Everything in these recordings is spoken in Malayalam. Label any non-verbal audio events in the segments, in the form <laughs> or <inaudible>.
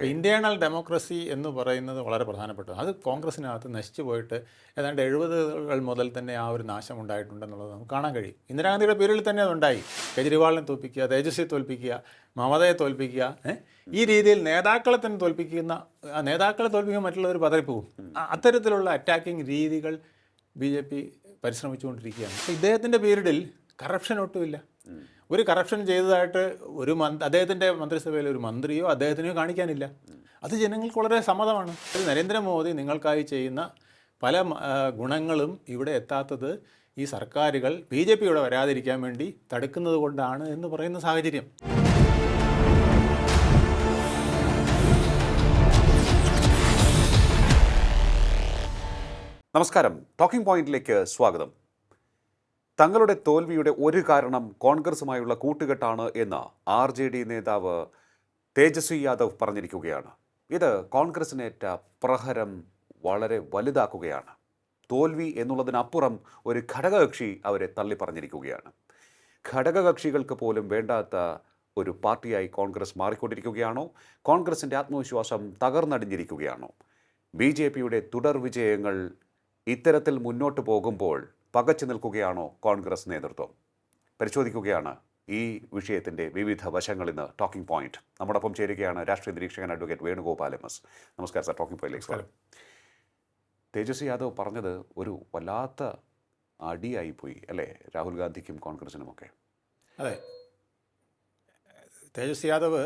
ഇന്റേണൽ ഡെമോക്രസി എന്ന് പറയുന്നത് വളരെ പ്രധാനപ്പെട്ടതാണ് അത് കോൺഗ്രസിനകത്ത് നശിച്ചു പോയിട്ട് ഏതാണ്ട് എഴുപതുകൾ മുതൽ തന്നെ ആ ഒരു നാശം ഉണ്ടായിട്ടുണ്ടെന്നുള്ളത് നമുക്ക് കാണാൻ കഴിയും. ഇന്ദിരാഗാന്ധിയുടെ പേരിൽ തന്നെ അതുണ്ടായി. കെജ്രിവാളിനെ തോൽപ്പിക്കുക തേജസ്വിയെ തോൽപ്പിക്കുക മമതയെ തോൽപ്പിക്കുക ഈ രീതിയിൽ നേതാക്കളെ തന്നെ തോൽപ്പിക്കുന്ന നേതാക്കളെ തോൽപ്പിക്കാൻ മറ്റുള്ളവർ പതറിപ്പോകും. അത്തരത്തിലുള്ള അറ്റാക്കിംഗ് രീതികൾ ബി ജെ പി പരിശ്രമിച്ചുകൊണ്ടിരിക്കുകയാണ്. ഇദ്ദേഹത്തിന്റെ പീരീഡിൽ കറപ്ഷൻ ഒട്ടുമില്ല. ഒരു കറപ്ഷൻ ചെയ്തതായിട്ട് ഒരു മന്ത്രി അദ്ദേഹത്തിന്റെ മന്ത്രിസഭയിൽ ഒരു മന്ത്രിയോ അദ്ദേഹത്തിനെയോ കാണിക്കാനില്ല. അത് ജനങ്ങൾക്ക് വളരെ സമ്മതമാണ്. നരേന്ദ്രമോദി നിങ്ങൾക്കായി ചെയ്യുന്ന പല ഗുണങ്ങളും ഇവിടെ എത്താത്തത് ഈ സർക്കാരുകൾ ബി ജെ പിയുടെ വരാതിരിക്കാൻ വേണ്ടി തടുക്കുന്നത് കൊണ്ടാണ് എന്ന് പറയുന്ന സാഹചര്യം. നമസ്കാരം. ടോക്കിംഗ് പോയിന്റിലേക്ക് സ്വാഗതം. തങ്ങളുടെ തോൽവിയുടെ ഒരു കാരണം കോൺഗ്രസുമായുള്ള കൂട്ടുകെട്ടാണ് എന്ന് ആർ ജെ ഡി നേതാവ് തേജസ്വി യാദവ് പറഞ്ഞിരിക്കുകയാണ്. ഇത് കോൺഗ്രസിനേറ്റ പ്രഹരം വളരെ വലുതാക്കുകയാണ്. തോൽവി എന്നുള്ളതിനപ്പുറം ഒരു ഘടകകക്ഷി അവരെ തള്ളി പറഞ്ഞിരിക്കുകയാണ്. ഘടകകക്ഷികൾക്ക് പോലും വേണ്ടാത്ത ഒരു പാർട്ടിയായി കോൺഗ്രസ് മാറിക്കൊണ്ടിരിക്കുകയാണോ? കോൺഗ്രസിന്റെ ആത്മവിശ്വാസം തകർന്നടിഞ്ഞിരിക്കുകയാണോ? ബി ജെ പിയുടെ തുടർ വിജയങ്ങൾ ഇത്തരത്തിൽ മുന്നോട്ട് പോകുമ്പോൾ പകച്ചു നിൽക്കുകയാണോ കോൺഗ്രസ് നേതൃത്വം? പരിശോധിക്കുകയാണ് ഈ വിഷയത്തിന്റെ വിവിധ വശങ്ങൾ ഇന്ന് ടോക്കിംഗ് പോയിന്റ് നമ്മോടൊപ്പം ചേരുകയാണ് രാഷ്ട്രീയ നിരീക്ഷകൻ അഡ്വക്കേറ്റ് വേണുഗോപാൽ എം എസ് നമസ്കാരം സാർ ടോക്കിംഗ് പോയിന്റ് സ്വാഗതം. തേജസ്വി യാദവ് പറഞ്ഞത് ഒരു വല്ലാത്ത അടിയായിപ്പോയി അല്ലേ? രാഹുൽ ഗാന്ധിക്കും കോൺഗ്രസിനുമൊക്കെ. അതെ. തേജസ്വി യാദവ്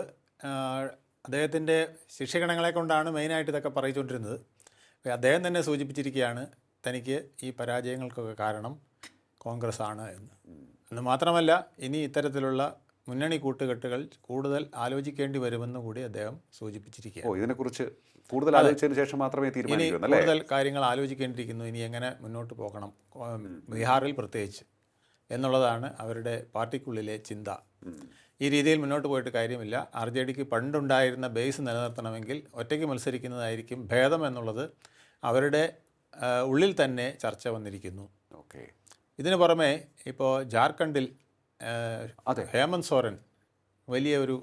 അദ്ദേഹത്തിന്റെ ശിക്ഷകണങ്ങളെ കൊണ്ടാണ് മെയിനായിട്ട് ഇതൊക്കെ പറയിച്ചുകൊണ്ടിരുന്നത് അദ്ദേഹം തന്നെ സൂചിപ്പിച്ചിരിക്കുകയാണ് തനിക്ക് ഈ പരാജയങ്ങൾക്കൊക്കെ കാരണം കോൺഗ്രസ് ആണ് എന്ന്. എന്ന് മാത്രമല്ല ഇനി ഇത്തരത്തിലുള്ള മുന്നണി കൂട്ടുകെട്ടുകൾ കൂടുതൽ ആലോചിക്കേണ്ടി വരുമെന്ന് കൂടി അദ്ദേഹം സൂചിപ്പിച്ചിരിക്കുകയാണ്. ഓ ഇതിനെക്കുറിച്ച് കൂടുതൽ ആലോചിച്ചതിന് ശേഷം മാത്രമേ ഇനി തീരുമാനിക്കൂ കൂടുതൽ കാര്യങ്ങൾ ആലോചിക്കേണ്ടിയിരിക്കുന്നു. ഇനി എങ്ങനെ മുന്നോട്ട് പോകണം? ബീഹാറിൽ പ്രത്യേകിച്ച്. എന്നുള്ളതാണ് അവരുടെ പാർട്ടിക്കുള്ളിലെ ചിന്ത. ഈ രീതിയിൽ മുന്നോട്ട് പോയിട്ട് കാര്യമില്ല. ആർ ജെ ഡിക്ക് പണ്ടുണ്ടായിരുന്ന ബേസ് നിലനിർത്തണമെങ്കിൽ ഒറ്റയ്ക്ക് മത്സരിക്കുന്നതായിരിക്കും ഭേദം എന്നുള്ളത് അവരുടെ ഉള്ളിൽ തന്നെ ചർച്ച വന്നിരിക്കുന്നു. ഓക്കെ. ഇതിനു പുറമെ ഇപ്പോൾ ജാർഖണ്ഡിൽ അതെ. ഹേമന്ത് സോറൻ വലിയ ഒരു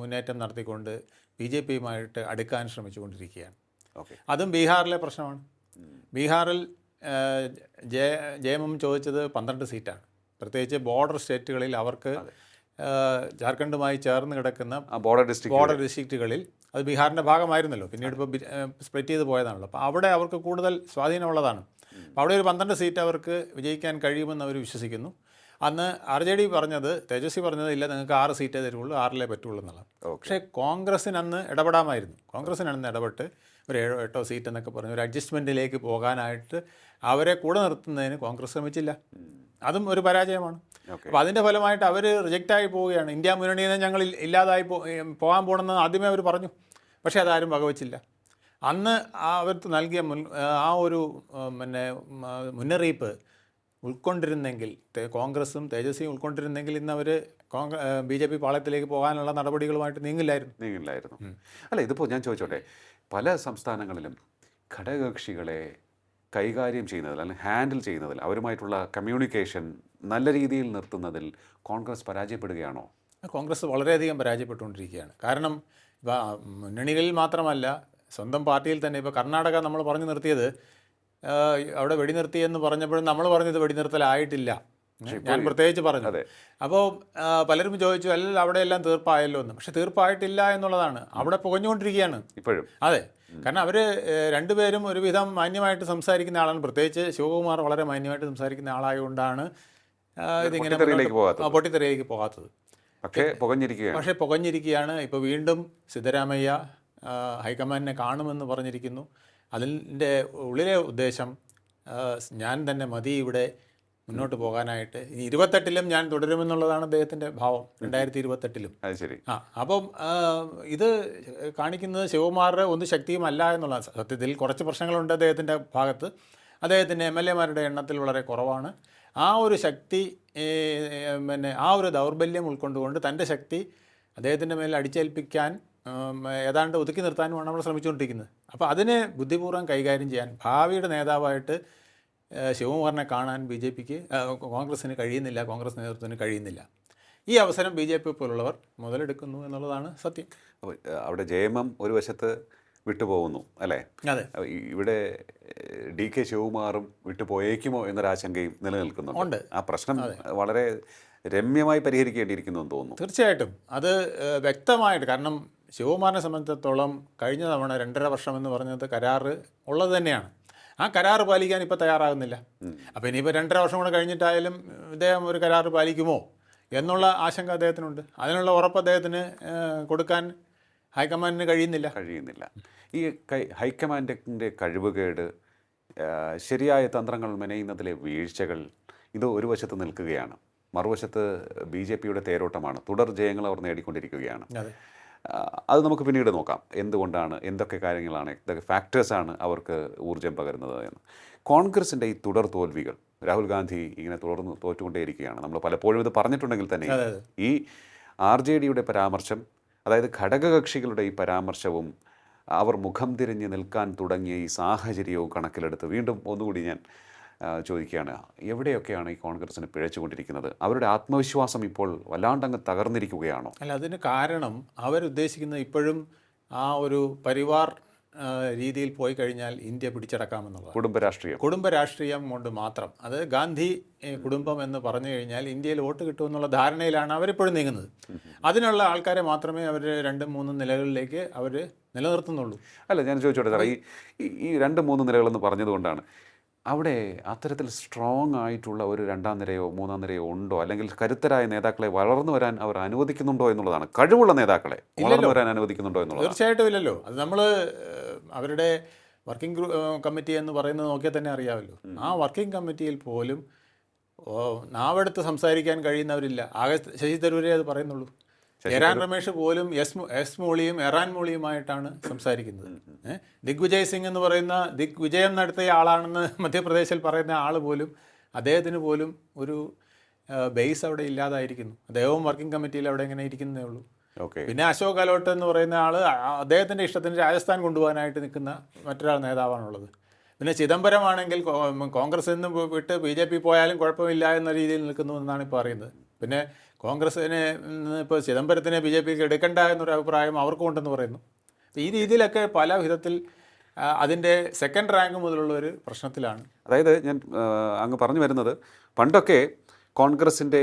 മുന്നേറ്റം നടത്തിക്കൊണ്ട് ബി ജെ പിയുമായിട്ട് അടുക്കാൻ ശ്രമിച്ചുകൊണ്ടിരിക്കുകയാണ്. ഓക്കെ. അതും ബീഹാറിലെ പ്രശ്നമാണ്. ബീഹാറിൽ ജെ ജയ ജയമം ചോദിച്ചത് പന്ത്രണ്ട് സീറ്റാണ്. പ്രത്യേകിച്ച് ബോർഡർ സ്റ്റേറ്റുകളിൽ അവർക്ക് ജാർഖണ്ഡുമായി ചേർന്ന് കിടക്കുന്ന ബോർഡർ ഡിസ്ട്രിക്ട് ബോർഡർ ഡിസ്ട്രിക്റ്റുകളിൽ അത് ബീഹാറിന്റെ ഭാഗമായിരുന്നല്ലോ. പിന്നീട് ഇപ്പോൾ സ്പ്ലിറ്റ് ചെയ്ത് പോയതാണല്ലോ. അപ്പോൾ അവിടെ അവർക്ക് കൂടുതൽ സ്വാധീനമുള്ളതാണ്. അപ്പോൾ അവിടെ ഒരു പന്ത്രണ്ട് സീറ്റ് അവർക്ക് വിജയിക്കാൻ കഴിയുമെന്ന് അവർ വിശ്വസിക്കുന്നു. അന്ന് ആർ ജെ ഡി പറഞ്ഞത് തേജസ്വി പറഞ്ഞത് ഇല്ല നിങ്ങൾക്ക് ആറ് സീറ്റേ തരുള്ളൂ ആറിലേ പറ്റുള്ളൂ എന്നുള്ളത് പക്ഷേ കോൺഗ്രസിന് അന്ന് ഇടപെടാമായിരുന്നു. കോൺഗ്രസിന് അന്ന് ഇടപെട്ട് ഒരു ഏഴോ എട്ടോ സീറ്റ് എന്നൊക്കെ പറഞ്ഞ് ഒരു അഡ്ജസ്റ്റ്മെന്റിലേക്ക് പോകാനായിട്ട് അവരെ കൂടെ നിർത്തുന്നതിന് കോൺഗ്രസ് ശ്രമിച്ചില്ല. അതും ഒരു പരാജയമാണ്. അപ്പോൾ അതിന്റെ ഫലമായിട്ട് അവർ റിജക്റ്റായി പോവുകയാണ്. ഇന്ത്യ മുന്നണിയിൽ നിന്ന് ഞങ്ങൾ ഇല്ലാതായി പോകാൻ പോകണമെന്ന് ആദ്യമേ അവർ പറഞ്ഞു. പക്ഷേ അതാരും വകവച്ചില്ല. അന്ന് ആ അവർക്ക് നൽകിയ മുൻ ആ ഒരു പിന്നെ മുന്നറിയിപ്പ് ഉൾക്കൊണ്ടിരുന്നെങ്കിൽ കോൺഗ്രസും തേജസ്വിയും ഉൾക്കൊണ്ടിരുന്നെങ്കിൽ ഇന്ന് അവർ ബി ജെ പി പാളയത്തിലേക്ക് പോകാനുള്ള നടപടികളുമായിട്ട് നീങ്ങില്ലായിരുന്നു. നീങ്ങില്ലായിരുന്നു. അല്ല ഇതിപ്പോൾ ഞാൻ ചോദിച്ചോട്ടെ പല സംസ്ഥാനങ്ങളിലും ഘടകകക്ഷികളെ കൈകാര്യം ചെയ്യുന്നതിൽ അല്ലെങ്കിൽ ഹാൻഡിൽ ചെയ്യുന്നതിൽ അവരുമായിട്ടുള്ള കമ്മ്യൂണിക്കേഷൻ നല്ല രീതിയിൽ നിർത്തുന്നതിൽ കോൺഗ്രസ് പരാജയപ്പെടുകയാണോ? കോൺഗ്രസ് വളരെയധികം പരാജയപ്പെട്ടുകൊണ്ടിരിക്കുകയാണ്. കാരണം ഇപ്പോൾ മുന്നണികളിൽ മാത്രമല്ല സ്വന്തം പാർട്ടിയിൽ തന്നെ ഇപ്പോൾ കർണാടക നമ്മൾ പറഞ്ഞു നിർത്തിയത് അവിടെ വെടിനിർത്തിയെന്ന് പറഞ്ഞപ്പോഴും നമ്മൾ പറഞ്ഞത് വെടിനിർത്തലായിട്ടില്ല. ഞാൻ പ്രത്യേകിച്ച് പറഞ്ഞു. അതെ. അപ്പോൾ പലരും ചോദിച്ചു അല്ല അവിടെ എല്ലാം തീർപ്പായല്ലോ എന്ന്. പക്ഷെ തീർപ്പായിട്ടില്ല എന്നുള്ളതാണ്. അവിടെ പുകഞ്ഞുകൊണ്ടിരിക്കുകയാണ്. ഇപ്പോഴും. അതെ. കാരണം അവർ രണ്ടുപേരും ഒരുവിധം മാന്യമായിട്ട് സംസാരിക്കുന്ന ആളാണ്. പ്രത്യേകിച്ച് ശിവകുമാർ വളരെ മാന്യമായിട്ട് സംസാരിക്കുന്ന ആളായതുകൊണ്ടാണ് ഇതിങ്ങനെ പൊട്ടിത്തെറിയിലേക്ക് പോകാത്തത്. പക്ഷേ പുകഞ്ഞിരിക്കുകയാണ്. പക്ഷേ പുകഞ്ഞിരിക്കുകയാണ്. ഇപ്പോൾ വീണ്ടും സിദ്ധരാമയ്യ ഹൈക്കമാൻഡിനെ കാണുമെന്ന് പറഞ്ഞിരിക്കുന്നു. അതിന്റെ ഉള്ളിലെ ഉദ്ദേശം ഞാൻ തന്നെ മതി ഇവിടെ മുന്നോട്ട് പോകാനായിട്ട്. ഇനി ഇരുപത്തെട്ടിലും ഞാൻ തുടരുമെന്നുള്ളതാണ് അദ്ദേഹത്തിന്റെ ഭാവം. രണ്ടായിരത്തി ഇരുപത്തെട്ടിലും അത് ശരി. ആ അപ്പം ഇത് കാണിക്കുന്നത് ശിവകുമാറിന്റെ ഒന്ന് ശക്തിയുമല്ല എന്നുള്ളതാണ് സത്യത്തിൽ കുറച്ച് പ്രശ്നങ്ങളുണ്ട് അദ്ദേഹത്തിന്റെ ഭാഗത്ത്. അദ്ദേഹത്തിന്റെ എം എൽ എമാരുടെ എണ്ണത്തിൽ വളരെ കുറവാണ്. ആ ഒരു ശക്തി പിന്നെ ആ ഒരു ദൗർബല്യം ഉൾക്കൊണ്ടുകൊണ്ട് തന്റെ ശക്തി അദ്ദേഹത്തിന്റെ മേൽ അടിച്ചേൽപ്പിക്കാൻ ഏതാണ്ട് ഒതുക്കി നിർത്താനുമാണ് നമ്മൾ ശ്രമിച്ചുകൊണ്ടിരിക്കുന്നത്. അപ്പോൾ അതിനെ ബുദ്ധിപൂർവം കൈകാര്യം ചെയ്യാൻ ഭാവിയുടെ നേതാവായിട്ട് ശിവകുമാറിനെ കാണാൻ ബി ജെ പിക്ക് കോൺഗ്രസ്സിന് കഴിയുന്നില്ല കോൺഗ്രസ് നേതൃത്വത്തിന് കഴിയുന്നില്ല. ഈ അവസരം ബി ജെ പി പോലുള്ളവർ മുതലെടുക്കുന്നു എന്നുള്ളതാണ് സത്യം. അപ്പോൾ അവിടെ ജെ എം എം ഒരു വശത്ത് വിട്ടുപോകുന്നു അല്ലേ? അതെ. ഇവിടെ ഡി കെ ശിവകുമാറും വിട്ടുപോയേക്കുമോ എന്നൊരാശങ്കയും നിലനിൽക്കുന്നു ഉണ്ട്. ആ പ്രശ്നം വളരെ രമ്യമായി പരിഹരിക്കേണ്ടിയിരിക്കുന്നു എന്ന് തോന്നുന്നു. തീർച്ചയായിട്ടും. അത് വ്യക്തമായിട്ട് കാരണം ശിവകുമാറിനെ സംബന്ധിച്ചിടത്തോളം കഴിഞ്ഞ തവണ രണ്ടര വർഷം എന്ന് പറഞ്ഞത് കരാറ് ഉള്ളത് തന്നെയാണ്. ആ കരാർ പാലിക്കാൻ ഇപ്പോൾ തയ്യാറാകുന്നില്ല. അപ്പോൾ ഇനിയിപ്പോൾ രണ്ടര വർഷം കൂടെ കഴിഞ്ഞിട്ടായാലും ഇദ്ദേഹം ഒരു കരാർ പാലിക്കുമോ എന്നുള്ള ആശങ്ക അദ്ദേഹത്തിനുണ്ട്. അതിനുള്ള ഉറപ്പ് അദ്ദേഹത്തിന് കൊടുക്കാൻ ഹൈക്കമാൻഡിന് കഴിയുന്നില്ല. കഴിയുന്നില്ല. ഈ ഹൈക്കമാൻഡിന്റെ കഴിവുകേട് ശരിയായ തന്ത്രങ്ങൾ മെനയുന്നതിലെ വീഴ്ചകൾ ഇത് ഒരു വശത്ത് നിൽക്കുകയാണ്. മറുവശത്ത് ബി ജെ പിയുടെ തേരോട്ടമാണ്. തുടർ ജയങ്ങൾ അവർ നേടിക്കൊണ്ടിരിക്കുകയാണ്. അതെ നമുക്ക് പിന്നീട് നോക്കാം. എന്തുകൊണ്ടാണ് എന്തൊക്കെ കാര്യങ്ങളാണ് എന്തൊക്കെ ഫാക്ടേഴ്സാണ് അവർക്ക് ഊർജം പകരുന്നത് എന്ന്. കോൺഗ്രസിന്റെ ഈ തുടർ തോൽവികൾ രാഹുൽ ഗാന്ധി ഇങ്ങനെ തുടർന്ന് തോറ്റുകൊണ്ടേയിരിക്കുകയാണ്. നമ്മൾ പലപ്പോഴും ഇത് പറഞ്ഞിട്ടുണ്ടെങ്കിൽ തന്നെ ഈ ആർ ജെ ഡിയുടെ പരാമർശം അതായത് ഘടകകക്ഷികളുടെ ഈ പരാമർശവും അവർ മുഖം തിരിഞ്ഞ് നിൽക്കാൻ തുടങ്ങിയ ഈ സാഹചര്യവും കണക്കിലെടുത്ത് വീണ്ടും ഒന്നുകൂടി ഞാൻ ചോദിക്കുകയാണ്. എവിടെയൊക്കെയാണ് ഈ കോൺഗ്രസിന് പിഴച്ചുകൊണ്ടിരിക്കുന്നത്? അവരുടെ ആത്മവിശ്വാസം ഇപ്പോൾ വല്ലാണ്ടങ്ങ് തകർന്നിരിക്കുകയാണോ? അല്ല അതിന് കാരണം അവരുദ്ദേശിക്കുന്നത് ഇപ്പോഴും ആ ഒരു പരിവാർ രീതിയിൽ പോയി കഴിഞ്ഞാൽ ഇന്ത്യ പിടിച്ചടക്കാമെന്നുള്ളതാണ്. കുടുംബ രാഷ്ട്രീയം. കുടുംബ രാഷ്ട്രീയം കൊണ്ട് മാത്രം. അത് ഗാന്ധി കുടുംബം എന്ന് പറഞ്ഞു കഴിഞ്ഞാൽ ഇന്ത്യയിൽ വോട്ട് കിട്ടുമെന്നുള്ള ധാരണയിലാണ് അവരിപ്പോഴും നീങ്ങുന്നത്. അതിനുള്ള ആൾക്കാരെ മാത്രമേ അവർ രണ്ടും മൂന്നും നിലകളിലേക്ക് അവർ നിലനിർത്തുന്നുള്ളൂ. അല്ല ഞാൻ ചോദിച്ചോട്ടെ സാറേ. ഈ- ഈ രണ്ട് മൂന്ന് നിലകളെന്ന് പറഞ്ഞതുകൊണ്ടാണ് അവിടെ അത്തരത്തിൽ സ്ട്രോങ് ആയിട്ടുള്ള ഒരു രണ്ടാം നിരയോ മൂന്നാം നിരയോ ഉണ്ടോ? അല്ലെങ്കിൽ കരുത്തരായ നേതാക്കളെ വളർന്നു വരാൻ അവർ അനുവദിക്കുന്നുണ്ടോ എന്നുള്ളതാണ്. കഴിവുള്ള നേതാക്കളെ വളർന്നു വരാൻ അനുവദിക്കുന്നുണ്ടോ എന്നുള്ളത് തീർച്ചയായിട്ടും ഇല്ലല്ലോ. അത് നമ്മൾ അവരുടെ വർക്കിംഗ് ഗ്രൂപ്പ് കമ്മിറ്റി എന്ന് പറയുന്നത് നോക്കിയാൽ തന്നെ അറിയാമല്ലോ. ആ വർക്കിംഗ് കമ്മിറ്റിയിൽ പോലും നാവെടുത്ത് സംസാരിക്കാൻ കഴിയുന്നവരില്ല. ആകെ ശശി തരൂരേ അത് പറയുന്നുള്ളൂ. എറാൻ രമേഷ് പോലും എസ് എസ് മോളിയും എറാൻ മോളിയുമായിട്ടാണ് സംസാരിക്കുന്നത്. ദിഗ് ദിഗ്വിജയ് സിംഗ് എന്ന് പറയുന്ന ദിഗ് വിജയം നടത്തിയ ആളാണെന്ന് <laughs> മധ്യപ്രദേശിൽ പറയുന്ന ആൾ പോലും അദ്ദേഹത്തിന് പോലും ഒരു ബേസ് അവിടെ ഇല്ലാതായിരിക്കുന്നു. അദ്ദേഹവും വർക്കിംഗ് കമ്മിറ്റിയിൽ അവിടെ എങ്ങനെ ഇരിക്കുന്നതേ ഉള്ളൂ. ഓക്കെ. പിന്നെ അശോക് ഗെലോട്ട് എന്ന് പറയുന്ന ആൾ അദ്ദേഹത്തിന്റെ ഇഷ്ടത്തിന് രാജസ്ഥാൻ കൊണ്ടുപോകാനായിട്ട് നിൽക്കുന്ന മറ്റൊരാൾ നേതാവാണുള്ളത്. പിന്നെ ചിദംബരമാണെങ്കിൽ കോൺഗ്രസ് നിന്ന് വിട്ട് ബി ജെ പി പോയാലും കുഴപ്പമില്ല എന്ന രീതിയിൽ നിൽക്കുന്നു എന്നാണ് ഇപ്പോൾ അറിയുന്നത് പിന്നെ കോൺഗ്രസിനെ ഇപ്പോൾ ചിദംബരത്തിനെ ബി ജെ പിക്ക് എടുക്കണ്ട എന്നൊരു അഭിപ്രായം അവർക്കും ഉണ്ടെന്ന് പറയുന്നു. ഈ രീതിയിലൊക്കെ പല വിധത്തിൽ അതിന്റെ സെക്കൻഡ് റാങ്ക് മുതലുള്ള ഒരു പ്രശ്നത്തിലാണ്. അതായത് ഞാൻ അങ്ങ് പറഞ്ഞു വരുന്നത് പണ്ടൊക്കെ കോൺഗ്രസിന്റെ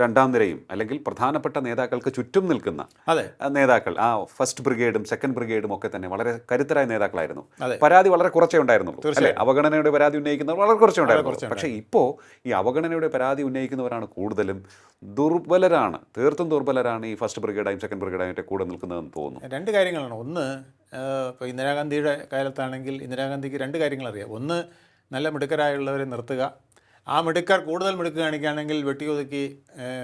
രണ്ടാം നിരയും അല്ലെങ്കിൽ പ്രധാനപ്പെട്ട നേതാക്കൾക്ക് ചുറ്റും നിൽക്കുന്ന അതെ. നേതാക്കൾ ആ ഫസ്റ്റ് ബ്രിഗേഡും സെക്കൻഡ് ബ്രിഗേഡും ഒക്കെ തന്നെ വളരെ കരുത്തരായ നേതാക്കളായിരുന്നു. പരാതി വളരെ കുറച്ചേ ഉണ്ടായിരുന്നുള്ളൂ അല്ലേ? അവഗണനയുടെ പരാതി ഉന്നയിക്കുന്നവർ വളരെ കുറച്ചേ ഉണ്ടായിരുന്നുള്ളൂ. കുറച്ചേ പക്ഷേ ഇപ്പോൾ ഈ അവഗണനയുടെ പരാതി ഉന്നയിക്കുന്നവരാണ് കൂടുതലും ദുർബലരാണ് തീർത്തും ദുർബലരാണ് ഈ ഫസ്റ്റ് ബ്രിഗേഡായും സെക്കൻഡ് ബ്രിഗേഡായും ഒക്കെ കൂടെ നിൽക്കുന്നതെന്ന് തോന്നുന്നു. രണ്ട് കാര്യങ്ങളാണ്. ഒന്ന് ഇപ്പോൾ ഇന്ദിരാഗാന്ധിയുടെ കാലത്താണെങ്കിൽ ഇന്ദിരാഗാന്ധിക്ക് രണ്ട് കാര്യങ്ങൾ അറിയാം ഒന്ന് നല്ല മിടുക്കരായുള്ളവരെ നിർത്തുക. ആ മിടുക്കർ കൂടുതൽ മിടുക്ക് കാണിക്കുകയാണെങ്കിൽ വെട്ടിയൊതുക്കി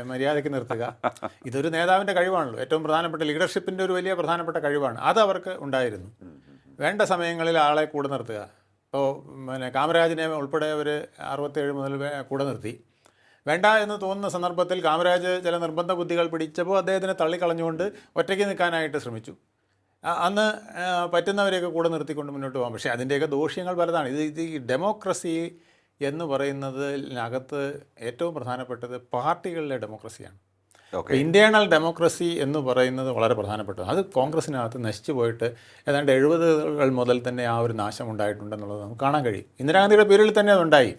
മര്യാദയ്ക്ക് നിർത്തുക. <laughs> ഇതൊരു നേതാവിന്റെ കഴിവാണല്ലോ. ഏറ്റവും പ്രധാനപ്പെട്ട ലീഡർഷിപ്പിന്റെ ഒരു വലിയ പ്രധാനപ്പെട്ട കഴിവാണ്. അത് അവർക്ക് ഉണ്ടായിരുന്നു. വേണ്ട സമയങ്ങളിൽ ആളെ കൂടെ നിർത്തുക. ഇപ്പോൾ പിന്നെ കാമരാജിനെ ഉൾപ്പെടെ അവർ അറുപത്തേഴ് മുതൽ കൂടെ നിർത്തി. വേണ്ട എന്ന് തോന്നുന്ന സന്ദർഭത്തിൽ കാമരാജ് ചില നിർബന്ധ ബുദ്ധികൾ പിടിച്ചപ്പോൾ അദ്ദേഹത്തിനെ തള്ളിക്കളഞ്ഞുകൊണ്ട് ഒറ്റയ്ക്ക് നിൽക്കാനായിട്ട് ശ്രമിച്ചു. അന്ന് പറ്റുന്നവരെയൊക്കെ കൂടെ നിർത്തിക്കൊണ്ട് മുന്നോട്ട് പോകാം. പക്ഷേ അതിന്റെയൊക്കെ ദോഷ്യങ്ങൾ പലതാണ്. ഇത് ഇത് ഈ ഡെമോക്രസി എന്ന് പറയുന്നതിനകത്ത് ഏറ്റവും പ്രധാനപ്പെട്ടത് പാർട്ടികളിലെ ഡെമോക്രസിയാണ്. ഇന്റേണൽ ഡെമോക്രസി എന്ന് പറയുന്നത് വളരെ പ്രധാനപ്പെട്ടത് അത് കോൺഗ്രസിനകത്ത് നശിച്ചു പോയിട്ട് ഏതാണ്ട് എഴുപതുകൾ മുതൽ തന്നെ ആ ഒരു നാശം ഉണ്ടായിട്ടുണ്ടെന്നുള്ളത് നമുക്ക് കാണാൻ കഴിയും. ഇന്ദിരാഗാന്ധിയുടെ പേരിൽ തന്നെ അതുണ്ടായി.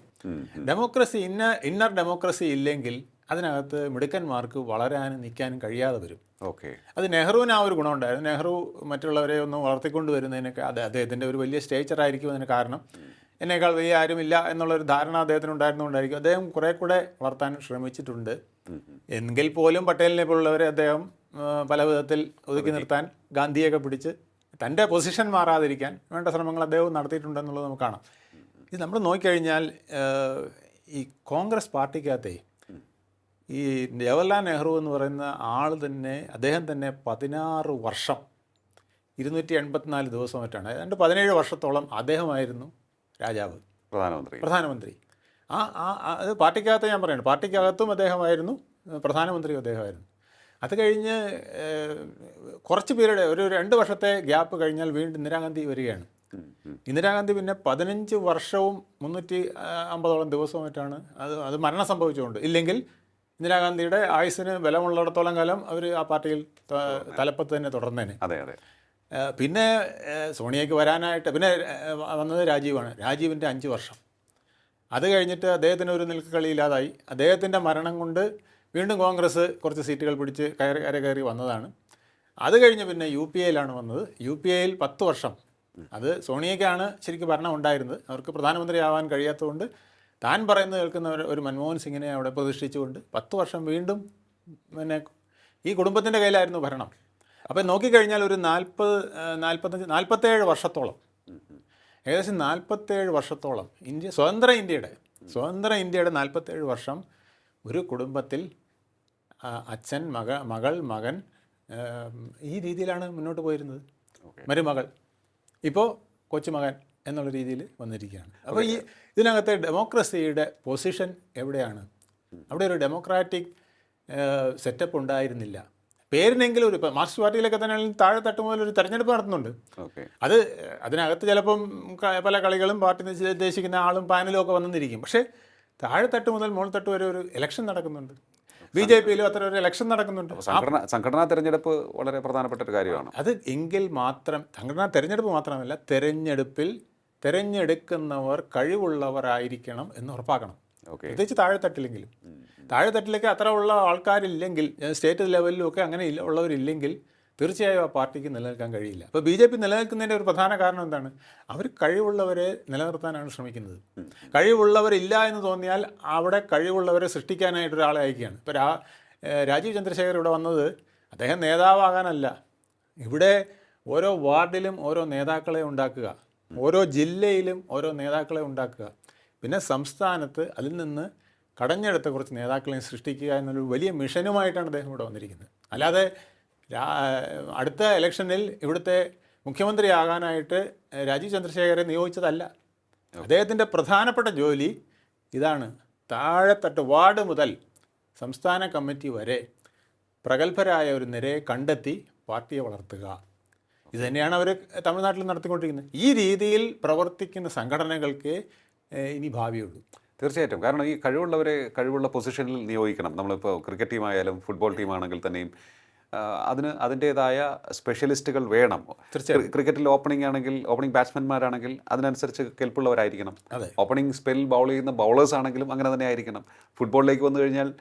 ഡെമോക്രസി ഇന്ന ഇന്നർ ഡെമോക്രസി ഇല്ലെങ്കിൽ അതിനകത്ത് മിടുക്കന്മാർക്ക് വളരാനും നിൽക്കാനും കഴിയാതെ വരും. ഓക്കെ. അത് നെഹ്റുവിന് ആ ഒരു ഗുണമുണ്ടായിരുന്നു. നെഹ്റു മറ്റുള്ളവരെ ഒന്ന് വളർത്തിക്കൊണ്ട് വരുന്നതിനൊക്കെ അത് അദ്ദേഹത്തിന്റെ ഒരു വലിയ സ്റ്റേച്ചറായിരിക്കും അതിന് കാരണം എന്നേക്കാൾ വലിയ ആരുമില്ല എന്നുള്ളൊരു ധാരണ അദ്ദേഹത്തിന് ഉണ്ടായിരുന്നുകൊണ്ടായിരിക്കും. അദ്ദേഹം കുറേ കൂടെ വളർത്താൻ ശ്രമിച്ചിട്ടുണ്ട്. എങ്കിൽ പോലും പട്ടേലിനെ പോലുള്ളവരെ അദ്ദേഹം പല വിധത്തിൽ ഒതുക്കി നിർത്താൻ ഗാന്ധിയൊക്കെ പിടിച്ച് തന്റെ പൊസിഷൻ മാറാതിരിക്കാൻ വേണ്ട ശ്രമങ്ങൾ അദ്ദേഹം നടത്തിയിട്ടുണ്ടെന്നുള്ളത് നമുക്ക് കാണാം. ഇത് നമ്മൾ നോക്കിക്കഴിഞ്ഞാൽ ഈ കോൺഗ്രസ് പാർട്ടിക്കകത്തേ ഈ ജവഹർലാൽ നെഹ്റു എന്ന് പറയുന്ന ആൾ തന്നെ അദ്ദേഹം തന്നെ പതിനാറ് വർഷം ഇരുന്നൂറ്റി എൺപത്തിനാല് ദിവസം മറ്റാണ് ഏതാണ്ട് പതിനേഴ് വർഷത്തോളം അദ്ദേഹമായിരുന്നു രാജാവ്. പ്രധാനമന്ത്രി. പ്രധാനമന്ത്രി. ആ ആ അത് പാർട്ടിക്കകത്ത് ഞാൻ പറയുന്നത് പാർട്ടിക്കകത്തും അദ്ദേഹമായിരുന്നു. പ്രധാനമന്ത്രിയും അദ്ദേഹമായിരുന്നു. അത് കഴിഞ്ഞ് കുറച്ച് പീരീഡ് ഒരു രണ്ട് വർഷത്തെ ഗ്യാപ്പ് കഴിഞ്ഞാൽ വീണ്ടും ഇന്ദിരാഗാന്ധി വരികയാണ്. ഇന്ദിരാഗാന്ധി പിന്നെ പതിനഞ്ച് വർഷവും മുന്നൂറ്റി അമ്പതോളം ദിവസവുമായിട്ടാണ് അത് അത് മരണം സംഭവിച്ചുകൊണ്ട്. ഇല്ലെങ്കിൽ ഇന്ദിരാഗാന്ധിയുടെ ആയുസ്സിന് ബലമുള്ളിടത്തോളം കാലം അവർ ആ പാർട്ടിയിൽ തലപ്പത്ത് തന്നെ തുടർന്നേനെ. അതെ അതെ. പിന്നെ സോണിയയ്ക്ക് വരാനായിട്ട് പിന്നെ വന്നത് രാജീവാണ്. രാജീവിന്റെ അഞ്ച് വർഷം. അത് കഴിഞ്ഞിട്ട് അദ്ദേഹത്തിന് ഒരു നിൽക്കളി ഇല്ലാതായി അദ്ദേഹത്തിന്റെ മരണം കൊണ്ട് വീണ്ടും കോൺഗ്രസ് കുറച്ച് സീറ്റുകൾ പിടിച്ച് കയറി കയറി കയറി വന്നതാണ്. അത് കഴിഞ്ഞ് പിന്നെ യു പി എയിലാണ് വന്നത്. യു പി എയിൽ പത്ത് വർഷം. അത് സോണിയയ്ക്കാണ് ശരിക്കും ഭരണം ഉണ്ടായിരുന്നത്. അവർക്ക് പ്രധാനമന്ത്രിയാവാൻ കഴിയാത്തതുകൊണ്ട് താൻ പറയുന്നത് കേൾക്കുന്ന ഒരു മൻമോഹൻ സിംഗിനെ അവിടെ പ്രതിഷ്ഠിച്ചുകൊണ്ട് പത്ത് വർഷം വീണ്ടും പിന്നെ ഈ കുടുംബത്തിന്റെ കയ്യിലായിരുന്നു ഭരണം. അപ്പോൾ നോക്കിക്കഴിഞ്ഞാൽ ഒരു നാൽപ്പത് നാൽപ്പത്തഞ്ച് നാൽപ്പത്തേഴ് വർഷത്തോളം. ഏകദേശം നാൽപ്പത്തേഴ് വർഷത്തോളം ഇന്ത്യ സ്വതന്ത്ര ഇന്ത്യയുടെ സ്വതന്ത്ര ഇന്ത്യയുടെ നാൽപ്പത്തേഴ് വർഷം ഒരു കുടുംബത്തിൽ അച്ഛൻ മക മകൾ മകൻ ഈ രീതിയിലാണ് മുന്നോട്ട് പോയിരുന്നത്. മരുമകൾ ഇപ്പോൾ കൊച്ചുമകൻ എന്നുള്ള രീതിയിൽ വന്നിരിക്കുകയാണ്. അപ്പോൾ ഈ ഇതിനകത്തെ ഡെമോക്രസിയുടെ പൊസിഷൻ എവിടെയാണ്? അവിടെ ഒരു ഡെമോക്രാറ്റിക് സെറ്റപ്പ് ഉണ്ടായിരുന്നില്ല. പേരിനെങ്കിലും ഒരു ഇപ്പം മാർക്സിസ്റ്റ് പാർട്ടിയിലൊക്കെ തന്നെ താഴെ തട്ട് മുതൽ ഒരു തെരഞ്ഞെടുപ്പ് നടത്തുന്നുണ്ട്. അത് അതിനകത്ത് ചിലപ്പം പല കളികളും പാർട്ടി ഉദ്ദേശിക്കുന്ന ആളും പാനലും ഒക്കെ വന്നിരിക്കും. പക്ഷേ തട്ട് മുതൽ മുകൾത്തട്ട് വരെ ഒരു ഇലക്ഷൻ നടക്കുന്നുണ്ട്. ബി ജെ പിയിലും അത്ര ഒരു ഇലക്ഷൻ നടക്കുന്നുണ്ട്. സംഘടന തെരഞ്ഞെടുപ്പ് വളരെ പ്രധാനപ്പെട്ട ഒരു കാര്യമാണ്. അത് എങ്കിൽ മാത്രം സംഘടനാ തെരഞ്ഞെടുപ്പ് മാത്രമല്ല തെരഞ്ഞെടുപ്പിൽ തിരഞ്ഞെടുക്കുന്നവർ കഴിവുള്ളവരായിരിക്കണം എന്ന് ഉറപ്പാക്കണം. പ്രത്യേകിച്ച് താഴെത്തട്ടിലെങ്കിലും. താഴെത്തട്ടിലേക്ക് അത്ര ഉള്ള ആൾക്കാരില്ലെങ്കിൽ സ്റ്റേറ്റ് ലെവലിലും ഒക്കെ അങ്ങനെ ഉള്ളവരില്ലെങ്കിൽ തീർച്ചയായും ആ പാർട്ടിക്ക് നിലനിൽക്കാൻ കഴിയില്ല. അപ്പോൾ ബി ജെ പി നിലനിൽക്കുന്നതിന്റെ ഒരു പ്രധാന കാരണം എന്താണ്? അവർ കഴിവുള്ളവരെ നിലനിർത്താനാണ് ശ്രമിക്കുന്നത്. കഴിവുള്ളവരില്ല എന്ന് തോന്നിയാൽ അവിടെ കഴിവുള്ളവരെ സൃഷ്ടിക്കാനായിട്ട് ഒരാളെ അയക്കുകയാണ്. ഇപ്പോൾ രാ രാജീവ് ചന്ദ്രശേഖർ ഇവിടെ വന്നത് അദ്ദേഹം നേതാവാകാനല്ല. ഇവിടെ ഓരോ വാർഡിലും ഓരോ നേതാക്കളെ ഉണ്ടാക്കുക. ഓരോ ജില്ലയിലും ഓരോ നേതാക്കളെ ഉണ്ടാക്കുക. പിന്നെ സംസ്ഥാനത്ത് അതിൽ നിന്ന് കടഞ്ഞെടുത്ത കുറച്ച് നേതാക്കളെ സൃഷ്ടിക്കുക എന്നൊരു വലിയ മിഷനുമായിട്ടാണ് അദ്ദേഹം ഇവിടെ വന്നിരിക്കുന്നത്. അല്ലാതെ അടുത്ത ഇലക്ഷനിൽ ഇവിടുത്തെ മുഖ്യമന്ത്രിയാകാനായിട്ട് രാജീവ് ചന്ദ്രശേഖരെ നിയോഗിച്ചതല്ല. അദ്ദേഹത്തിന്റെ പ്രധാനപ്പെട്ട ജോലി ഇതാണ്. താഴെത്തട്ട് വാർഡ് മുതൽ സംസ്ഥാന കമ്മിറ്റി വരെ പ്രഗത്ഭരായ ഒരു നിരയെ കണ്ടെത്തി പാർട്ടിയെ വളർത്തുക. ഇത് തന്നെയാണ് അവർ തമിഴ്നാട്ടിൽ നടത്തിക്കൊണ്ടിരിക്കുന്നത്. ഈ രീതിയിൽ പ്രവർത്തിക്കുന്ന സംഘടനകൾക്ക് ഇനി ഭാവിയുള്ളൂ. തീർച്ചയായിട്ടും. കാരണം ഈ കഴിവുള്ളവരെ കഴിവുള്ള പൊസിഷനിൽ നിയോഗിക്കണം. നമ്മളിപ്പോൾ ക്രിക്കറ്റ് ടീമായാലും ഫുട്ബോൾ ടീമാണെങ്കിൽ തന്നെയും അതിന് അതിന്റേതായ സ്പെഷ്യലിസ്റ്റുകൾ വേണം. തീർച്ചയായും. ക്രിക്കറ്റിൽ ഓപ്പണിംഗ് ആണെങ്കിൽ ഓപ്പണിംഗ് ബാറ്റ്സ്മാൻമാരാണെങ്കിൽ അതിനനുസരിച്ച് കെൽപ്പുള്ളവരായിരിക്കണം. ഓപ്പണിംഗ് സ്പെൽ ബൗൾ ചെയ്യുന്ന ബൗളേഴ്സ് ആണെങ്കിലും അങ്ങനെ തന്നെ ആയിരിക്കണം. ഫുട്ബോളിലേക്ക് വന്നു കഴിഞ്ഞാൽ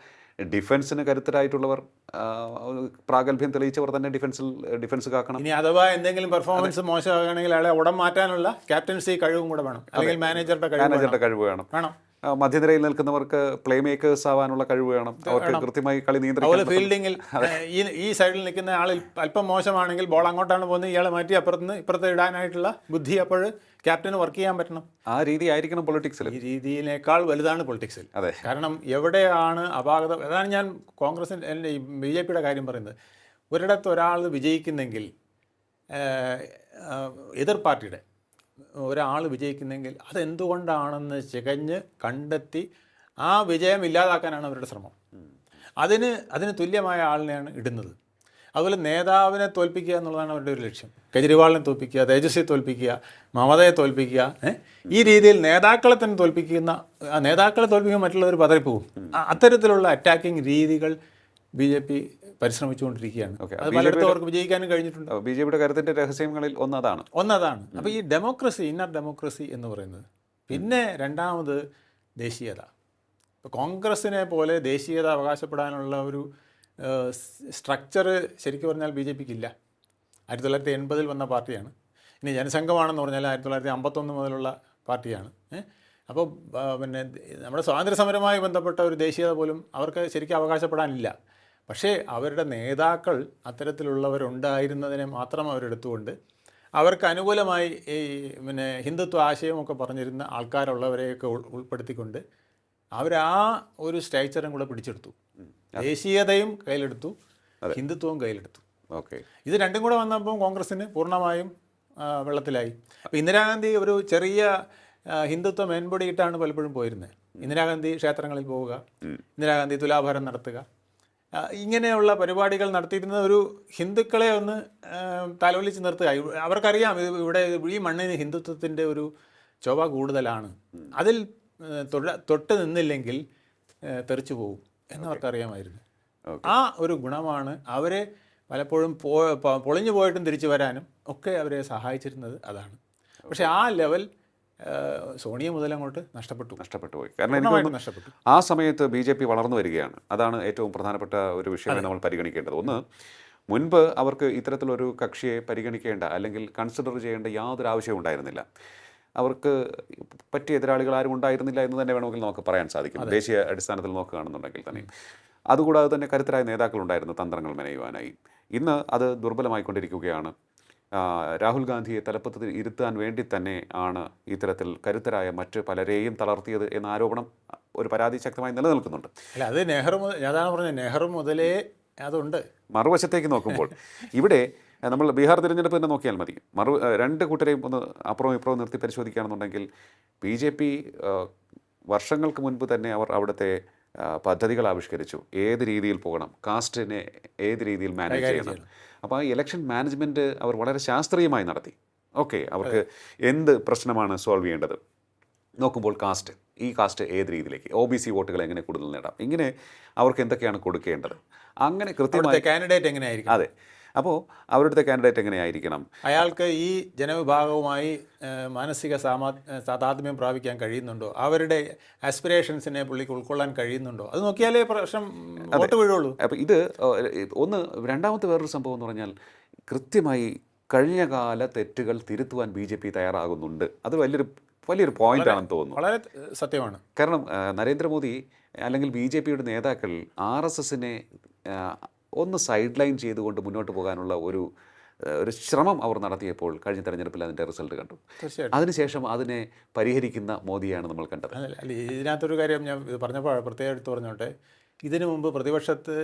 ഡിഫൻസിന് കരുത്തരായിട്ടുള്ളവർ പ്രാഗൽഭ്യം തെളിയിച്ചവർ തന്നെ ഡിഫൻസിൽ ഡിഫൻസ് കാക്കണം. ഇനി അഥവാ എന്തെങ്കിലും പെർഫോമൻസ് മോശമാകണമെങ്കിൽ അയാളെ ഉടൻ മാറ്റാനുള്ള ക്യാപ്റ്റൻസി കഴിവും കൂടെ വേണം. അല്ലെങ്കിൽ മാനേജറുടെ. മാനേജറുടെ കഴിവ് വേണം. വേണം. മധ്യനിരയിൽ നിൽക്കുന്നവർക്ക് പ്ലേ മേക്കേഴ്സ് ആവാനുള്ള കഴിവ് വേണം. അവർക്ക് കൃത്യമായി കളി നിയന്ത്രിക്കാൻ ഫീൽഡിങ്ങിൽ ഈ ഈ സൈഡിൽ നിൽക്കുന്ന ആളിൽ അല്പം മോശമാണെങ്കിൽ ബോൾ അങ്ങോട്ടാണ് പോകുന്നത്. ഇയാളെ മാറ്റി അപ്പുറത്ത് ഇപ്പുറത്ത് ഇടാനായിട്ടുള്ള ബുദ്ധി അപ്പോൾ ക്യാപ്റ്റന് വർക്ക് ചെയ്യാൻ പറ്റണം. ആ രീതി ആയിരിക്കണം പൊളിറ്റിക്സിൽ ഈ രീതിയിലേക്കാൾ വലുതാണ് പൊളിറ്റിക്സിൽ അതെ. കാരണം എവിടെയാണ് അപാകത? അതാണ് ഞാൻ കോൺഗ്രസിന്റെ എന്റെ ഈ ബി ജെ പിയുടെ കാര്യം പറയുന്നത്. ഒരിടത്ത് ഒരാൾ വിജയിക്കുന്നെങ്കിൽ എതിർ പാർട്ടിയുടെ ഒരാൾ വിജയിക്കുന്നെങ്കിൽ അതെന്തുകൊണ്ടാണെന്ന് ചികഞ്ഞ് കണ്ടെത്തി ആ വിജയം ഇല്ലാതാക്കാനാണ് അവരുടെ ശ്രമം. അതിന് അതിന് തുല്യമായ ആളിനെയാണ് ഇടുന്നത്. അതുപോലെ നേതാവിനെ തോൽപ്പിക്കുക എന്നുള്ളതാണ് അവരുടെ ഒരു ലക്ഷ്യം. കെജ്രിവാളിനെ തോൽപ്പിക്കുക തേജസ്വിയെ തോൽപ്പിക്കുക മമതയെ തോൽപ്പിക്കുക ഈ രീതിയിൽ നേതാക്കളെ തന്നെ തോൽപ്പിക്കുന്ന നേതാക്കളെ തോൽപ്പിക്കുമ്പോൾ മറ്റുള്ളവർ പതറിപ്പോകും. അത്തരത്തിലുള്ള അറ്റാക്കിംഗ് രീതികൾ ബി ജെ പി പരിശ്രമിച്ചുകൊണ്ടിരിക്കുകയാണ്. അത് പലയിടത്തും അവർക്ക് വിജയിക്കാനും കഴിഞ്ഞിട്ടുണ്ട്. ബി ജെ പിയുടെ കരുത്തിന്റെ രഹസ്യങ്ങളിൽ ഒന്നതാണ് ഒന്നതാണ് അപ്പോൾ ഈ ഡെമോക്രസി ഇന്നർ ഡെമോക്രസി എന്ന് പറയുന്നത് പിന്നെ രണ്ടാമത് ദേശീയത. ഇപ്പോൾ കോൺഗ്രസിനെ പോലെ ദേശീയത അവകാശപ്പെടാനുള്ള ഒരു സ്ട്രക്ചർ ശരിക്കും പറഞ്ഞാൽ ബി ജെ പിക്ക് ഇല്ല ആയിരത്തി തൊള്ളായിരത്തി എൺപതിൽ വന്ന പാർട്ടിയാണ്. ഇനി ജനസംഘമാണെന്ന് പറഞ്ഞാൽ ആയിരത്തി തൊള്ളായിരത്തി അമ്പത്തൊന്ന് മുതലുള്ള പാർട്ടിയാണ്? അപ്പോൾ പിന്നെ നമ്മുടെ സ്വാതന്ത്ര്യ സമരവുമായി ബന്ധപ്പെട്ട ഒരു ദേശീയത പോലും അവർക്ക് ശരിക്കും അവകാശപ്പെടാനില്ല. പക്ഷേ അവരുടെ നേതാക്കൾ അത്തരത്തിലുള്ളവരുണ്ടായിരുന്നതിനെ മാത്രം അവരെടുത്തുകൊണ്ട് അവർക്ക് അനുകൂലമായി ഈ പിന്നെ ഹിന്ദുത്വ ആശയമൊക്കെ പറഞ്ഞിരുന്ന ആൾക്കാരുള്ളവരെയൊക്കെ ഉൾ- ഉൾപ്പെടുത്തിക്കൊണ്ട് അവർ ആ ഒരു സ്ട്രക്ചറും കൂടെ പിടിച്ചെടുത്തു. ദേശീയതയും കയ്യിലെടുത്തു ഹിന്ദുത്വവും കയ്യിലെടുത്തു. ഓക്കെ. ഇത് രണ്ടും കൂടെ വന്നപ്പോൾ കോൺഗ്രസ്സിന് പൂർണമായും വെള്ളത്തിലായി. അപ്പോൾ ഇന്ദിരാഗാന്ധി ഒരു ചെറിയ ഹിന്ദുത്വ മേൻപൊടിയിട്ടാണ് പലപ്പോഴും പോയിരുന്നത്. ഇന്ദിരാഗാന്ധി ക്ഷേത്രങ്ങളിൽ പോവുക ഇന്ദിരാഗാന്ധി തുലാഭാരം നടത്തുക ഇങ്ങനെയുള്ള പരിപാടികൾ നടത്തിയിരുന്ന ഒരു ഹിന്ദുക്കളെ ഒന്ന് തലോലിച്ച് നിർത്തുക. അവർക്കറിയാം ഇവിടെ ഈ മണ്ണിന് ഹിന്ദുത്വത്തിന്റെ ഒരു ചൊവ കൂടുതലാണ്. അതിൽ തൊട്ട് നിന്നില്ലെങ്കിൽ തെറിച്ചു പോകും എന്ന് അവർക്കറിയാമായിരുന്നു. ആ ഒരു ഗുണമാണ് അവരെ പലപ്പോഴും പോ പൊളിഞ്ഞു പോയിട്ടും തിരിച്ചു വരാനും ഒക്കെ അവരെ സഹായിച്ചിരുന്നത് അതാണ്. പക്ഷേ ആ ലെവൽ സോണിയ മുതൽ അങ്ങോട്ട് നഷ്ടപ്പെട്ടു. നഷ്ടപ്പെട്ടു പോയി. കാരണം എനിക്ക് നഷ്ടപ്പെട്ടു. ആ സമയത്ത് ബി ജെ പി വളർന്നു വരികയാണ്. അതാണ് ഏറ്റവും പ്രധാനപ്പെട്ട ഒരു വിഷയമായി നമ്മൾ പരിഗണിക്കേണ്ടത്. ഒന്ന് മുൻപ് അവർക്ക് ഇത്തരത്തിലൊരു കക്ഷിയെ പരിഗണിക്കേണ്ട അല്ലെങ്കിൽ കൺസിഡർ ചെയ്യേണ്ട യാതൊരു ആവശ്യവും ഉണ്ടായിരുന്നില്ല. അവർക്ക് പറ്റിയ എതിരാളികൾ ആരും ഉണ്ടായിരുന്നില്ല എന്ന് തന്നെ വേണമെങ്കിൽ നമുക്ക് പറയാൻ സാധിക്കും. ദേശീയ അടിസ്ഥാനത്തിൽ നോക്കുകയാണെന്നുണ്ടെങ്കിൽ തന്നെ. അതുകൂടാതെ തന്നെ കരുത്തരായ നേതാക്കളുണ്ടായിരുന്നു തന്ത്രങ്ങൾ മെനയുവാനായി. ഇന്ന് അത് ദുർബലമായിക്കൊണ്ടിരിക്കുകയാണ്. രാഹുൽ ഗാന്ധിയെ തലപ്പത്തിൽ ഇരുത്താൻ വേണ്ടി തന്നെ ആണ് ഇത്തരത്തിൽ കരുത്തരായ മറ്റ് പലരെയും തളർത്തിയത് എന്ന ആരോപണം ഒരു പരാതി ശക്തമായി നിലനിൽക്കുന്നുണ്ട്. അല്ല അത് നെഹ്റു അതാണ് പറഞ്ഞത്. നെഹ്റു മുതലേ അതുണ്ട്. മറുവശത്തേക്ക് നോക്കുമ്പോൾ ഇവിടെ നമ്മൾ ബീഹാർ തിരഞ്ഞെടുപ്പ് തന്നെ നോക്കിയാൽ മതി. മറു രണ്ട് കൂട്ടരെയും ഒന്ന് അപ്പുറവും ഇപ്പുറവും നിർത്തി പരിശോധിക്കുകയാണെന്നുണ്ടെങ്കിൽ ബി ജെ പി വർഷങ്ങൾക്ക് മുൻപ് തന്നെ അവർ അവിടുത്തെ പദ്ധതികൾ ആവിഷ്കരിച്ചു. ഏത് രീതിയിൽ പോകണം കാസ്റ്റിനെ ഏത് രീതിയിൽ മാനേജ് ചെയ്യണം. അപ്പോൾ ആ ഇലക്ഷൻ മാനേജ്മെന്റ് അവർ വളരെ ശാസ്ത്രീയമായി നടത്തി. ഓക്കെ അവർക്ക് എന്ത് പ്രശ്നമാണ് സോൾവ് ചെയ്യേണ്ടത്? നോക്കുമ്പോൾ കാസ്റ്റ് ഈ കാസ്റ്റ് ഏത് രീതിയിലേക്ക്? ഒ ബി സി വോട്ടുകൾ എങ്ങനെ കൂടുതൽ നേടാം? ഇങ്ങനെ അവർക്ക് എന്തൊക്കെയാണ് കൊടുക്കേണ്ടത്? അങ്ങനെ കൃത്യമായി കാൻഡിഡേറ്റ് എങ്ങനെയായിരിക്കും? അതെ. അപ്പോൾ അവരുടെ കാൻഡിഡേറ്റ് എങ്ങനെയായിരിക്കണം? അയാൾക്ക് ഈ ജനവിഭാഗവുമായി മാനസിക സാമാ താതാത്മ്യം പ്രാപിക്കാൻ കഴിയുന്നുണ്ടോ? അവരുടെ ആസ്പിറേഷൻസിനെ പുള്ളിക്ക് ഉൾക്കൊള്ളാൻ കഴിയുന്നുണ്ടോ? അത് നോക്കിയാലേ പ്രശ്നം വോട്ട് വീഴുള്ളൂ. അപ്പോൾ ഇത് ഒന്ന് രണ്ടാമത്തെ വേറൊരു സംഭവം എന്ന് പറഞ്ഞാൽ കൃത്യമായി കഴിഞ്ഞകാല തെറ്റുകൾ തിരുത്തുവാൻ ബി ജെ പി തയ്യാറാകുന്നുണ്ട്. അത് വലിയൊരു വലിയൊരു പോയിന്റ് ആണെന്ന് തോന്നുന്നു. വളരെ സത്യമാണ്. കാരണം നരേന്ദ്രമോദി അല്ലെങ്കിൽ ബി ജെ പിയുടെ നേതാക്കൾ ആർ എസ് എസിനെ ഒന്ന് സൈഡ് ലൈൻ ചെയ്തുകൊണ്ട് മുന്നോട്ട് പോകാനുള്ള ഒരു ഒരു ശ്രമം അവർ നടത്തിയപ്പോൾ കഴിഞ്ഞ തെരഞ്ഞെടുപ്പിൽ അതിന്റെ റിസൾട്ട് കണ്ടു. അതിനുശേഷം അതിനെ പരിഹരിക്കുന്ന മോദിയാണ് നമ്മൾ കണ്ടത്. അല്ല ഇതിനകത്തൊരു കാര്യം ഞാൻ ഇത് പറഞ്ഞപ്പോൾ പ്രത്യേകം എടുത്ത് പറഞ്ഞോട്ടെ. ഇതിനു മുമ്പ് പ്രതിപക്ഷത്ത്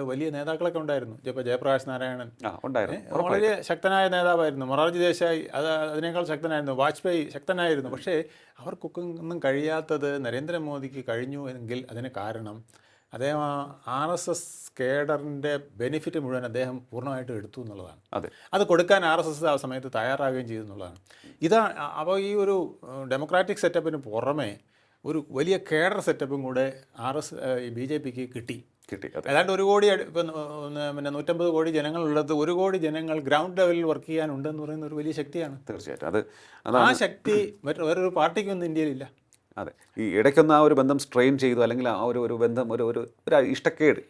വലിയ നേതാക്കളൊക്കെ ഉണ്ടായിരുന്നു. ഇപ്പോൾ ജയപ്രകാശ് നാരായണൻ. ആ ഉണ്ടായിരുന്നു. വളരെ ശക്തനായ നേതാവായിരുന്നു. മൊറാർജി ദേശായി അത് അതിനേക്കാൾ ശക്തനായിരുന്നു. വാജ്പേയി ശക്തനായിരുന്നു. പക്ഷേ അവർക്കൊക്കെ ഒന്നും കഴിയാത്തത് നരേന്ദ്രമോദിക്ക് കഴിഞ്ഞു എങ്കിൽ അതിന് കാരണം അദ്ദേഹം ആ ആർ എസ് എസ് കേഡറിന്റെ ബെനിഫിറ്റ് മുഴുവൻ അദ്ദേഹം പൂർണമായിട്ട് എടുത്തു എന്നുള്ളതാണ്. അതെ. അത് കൊടുക്കാൻ ആർ എസ് എസ് ആ സമയത്ത് തയ്യാറാകുകയും ചെയ്തു എന്നുള്ളതാണ്. ഇതാ അപ്പോൾ ഈ ഒരു ഡെമോക്രാറ്റിക് സെറ്റപ്പിന് പുറമേ ഒരു വലിയ കേഡർ സെറ്റപ്പും കൂടെ ആർ എസ് ഈ ബി ജെ പിക്ക് കിട്ടി. കിട്ടി അതായത് ഏതാണ്ട് ഒരു കോടി പിന്നെ നൂറ്റമ്പത് കോടി ജനങ്ങളുള്ളത് ഒരു കോടി ജനങ്ങൾ ഗ്രൗണ്ട് ലെവലിൽ വർക്ക് ചെയ്യാനുണ്ടെന്ന് പറയുന്ന ഒരു വലിയ ശക്തിയാണ്. തീർച്ചയായിട്ടും. അത് ആ ശക്തി മറ്റൊരു പാർട്ടിക്കൊന്നും ഇന്ത്യയിലില്ല അതെ. ഈ ഇടയ്ക്കൊന്ന് ആ ഒരു ബന്ധം സ്ട്രെയിൻ ചെയ്തു അല്ലെങ്കിൽ ആ ഒരു ഒരു ബന്ധം ഒരു ഒരു ഒരു ഇഷ്ടക്കേട്.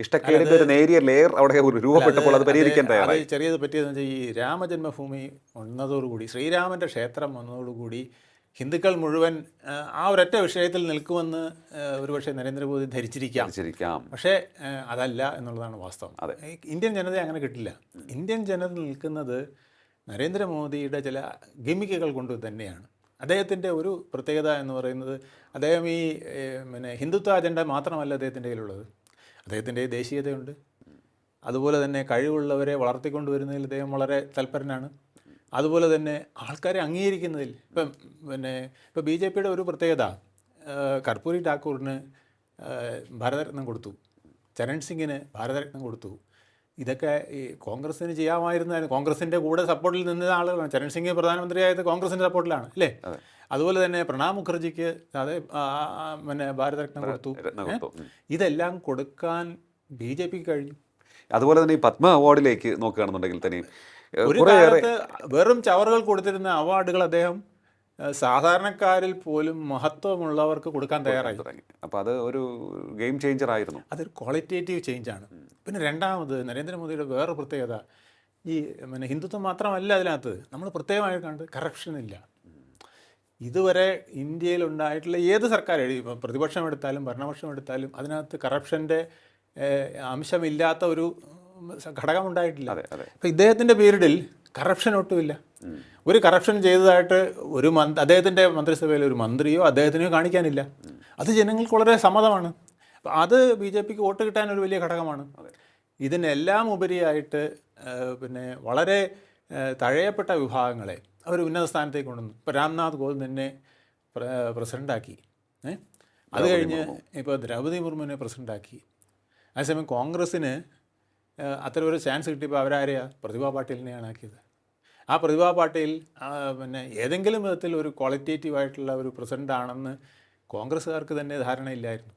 ഇഷ്ടക്കേടിന്റെ ഒരു നേരിയ ലെയർ അവിടെ ഒരു രൂപപ്പെട്ടപ്പോൾ അത് പരിഹരിക്കാൻ തയ്യാറായി. ചെറിയത് പറ്റിയതെന്ന് വെച്ചാൽ ഈ രാമജന്മഭൂമി വന്നതോടുകൂടി ശ്രീരാമന്റെ ക്ഷേത്രം വന്നതോടുകൂടി ഹിന്ദുക്കൾ മുഴുവൻ ആ, ഒരൊറ്റ വിഷയത്തിൽ നിൽക്കുമെന്ന് ഒരുപക്ഷെ നരേന്ദ്രമോദി ധരിച്ചിരിക്കാം. ധരിച്ചിരിക്കാം. പക്ഷേ അതല്ല എന്നുള്ളതാണ് വാസ്തവം. അതെ. ഇന്ത്യൻ ജനത അങ്ങനെ കിട്ടില്ല. ഇന്ത്യൻ ജനത നിൽക്കുന്നത് നരേന്ദ്രമോദിയുടെ ചില ഗിമിക്കുകൾ കൊണ്ട് തന്നെയാണ്. അദ്ദേഹത്തിന്റെ ഒരു പ്രത്യേകത എന്ന് പറയുന്നത് അദ്ദേഹം ഈ പിന്നെ ഹിന്ദുത്വ അജണ്ട മാത്രമല്ല അദ്ദേഹത്തിന്റെ കയ്യിലുള്ളത്. അദ്ദേഹത്തിന്റെ ദേശീയതയുണ്ട്. അതുപോലെ തന്നെ കഴിവുള്ളവരെ വളർത്തിക്കൊണ്ടുവരുന്നതിൽ അദ്ദേഹം വളരെ തൽപരനാണ്. അതുപോലെ തന്നെ ആൾക്കാരെ അംഗീകരിക്കുന്നതിൽ ഇപ്പം പിന്നെ ഇപ്പോൾ ബി ജെ പിയുടെ ഒരു പ്രത്യേകത കർപ്പൂരി ഠാക്കൂറിന് ഭാരതരത്നം കൊടുത്തു. ചരൺ സിംഗിന് ഭാരതരത്നം കൊടുത്തു. ഇതൊക്കെ ഈ കോൺഗ്രസിന് ചെയ്യാമായിരുന്നായിരുന്നു കോൺഗ്രസിന്റെ കൂടെ സപ്പോർട്ടിൽ നിന്ന ആളുകളാണ് ചരൺ സിംഗ് പ്രധാനമന്ത്രിയായത് കോൺഗ്രസിന്റെ സപ്പോർട്ടിലാണ് അല്ലേ? അതുപോലെ തന്നെ പ്രണാബ് മുഖർജിക്ക് അതെ പിന്നെ ഭാരതരത്നം കൊടുത്തു. ഇതെല്ലാം കൊടുക്കാൻ ബി ജെ പിക്ക് കഴിഞ്ഞു. അതുപോലെ തന്നെ ഈ പത്മ അവാർഡിലേക്ക് നോക്കുകയാണെന്നുണ്ടെങ്കിൽ തന്നെയും ഒരു കാലത്ത് വെറും ചവറുകൾ കൊടുത്തിരുന്ന അവാർഡുകൾ അദ്ദേഹം സാധാരണക്കാരിൽ പോലും മഹത്വമുള്ളവർക്ക് കൊടുക്കാൻ തയ്യാറായി. തുടങ്ങി. അപ്പോൾ അത് ഒരു ഗെയിം ചേഞ്ചർ ആയിരുന്നു. അതൊരു ക്വാളിറ്റേറ്റീവ് ചേഞ്ചാണ് പിന്നെ രണ്ടാമത് നരേന്ദ്രമോദിയുടെ വേറെ പ്രത്യേകത ഈ പിന്നെ ഹിന്ദുത്വം മാത്രമല്ല അതിനകത്ത്. നമ്മൾ പ്രത്യേകമായി കണ്ട് കറപ്ഷൻ ഇല്ല. ഇതുവരെ ഇന്ത്യയിൽ ഉണ്ടായിട്ടുള്ള ഏത് സർക്കാർ ഇപ്പം പ്രതിപക്ഷം എടുത്താലും ഭരണപക്ഷം എടുത്താലും അതിനകത്ത് കറപ്ഷന്റെ അംശമില്ലാത്ത ഒരു ഘടകം ഉണ്ടായിട്ടില്ല. അപ്പം ഇദ്ദേഹത്തിന്റെ പീരീഡിൽ കറപ്ഷൻ ഒട്ടുമില്ല. ഒരു കറപ്ഷൻ ചെയ്തതായിട്ട് ഒരു മന്ത്രി അദ്ദേഹത്തിന്റെ മന്ത്രിസഭയിൽ ഒരു മന്ത്രിയോ അദ്ദേഹത്തിനെയോ കാണിക്കാനില്ല. അത് ജനങ്ങൾക്ക് വളരെ സമ്മതമാണ്. അത് ബി ജെ പിക്ക് വോട്ട് കിട്ടാൻ ഒരു വലിയ ഘടകമാണ്. ഇതിനെല്ലാം ഉപരിയായിട്ട് പിന്നെ വളരെ തഴയപ്പെട്ട വിഭാഗങ്ങളെ അവർ ഉന്നത സ്ഥാനത്തേക്ക് കൊണ്ടുവന്നു. ഇപ്പോൾ രാംനാഥ് കോവിന്ദിനെ തന്നെ പ്രസിഡന്റാക്കി ഏ അത് കഴിഞ്ഞ് ഇപ്പോൾ ദ്രൗപദി മുർമുവിനെ പ്രസിഡന്റാക്കി അതേസമയം കോൺഗ്രസ്സിന് അത്ര അത്തരം ഒരു ചാൻസ് കിട്ടിയപ്പോൾ അവരാരെയാണ് പ്രതിഭാ പാട്ടീലിനെയാണ് ആക്കിയത്. ആ പ്രതിഭാ പാട്ടീൽ പിന്നെ ഏതെങ്കിലും വിധത്തിൽ ഒരു ക്വാളിറ്റേറ്റീവ് ആയിട്ടുള്ള ഒരു പ്രസിഡന്റ് ആണെന്ന് കോൺഗ്രസ്സുകാർക്ക് തന്നെ ധാരണയില്ലായിരുന്നു.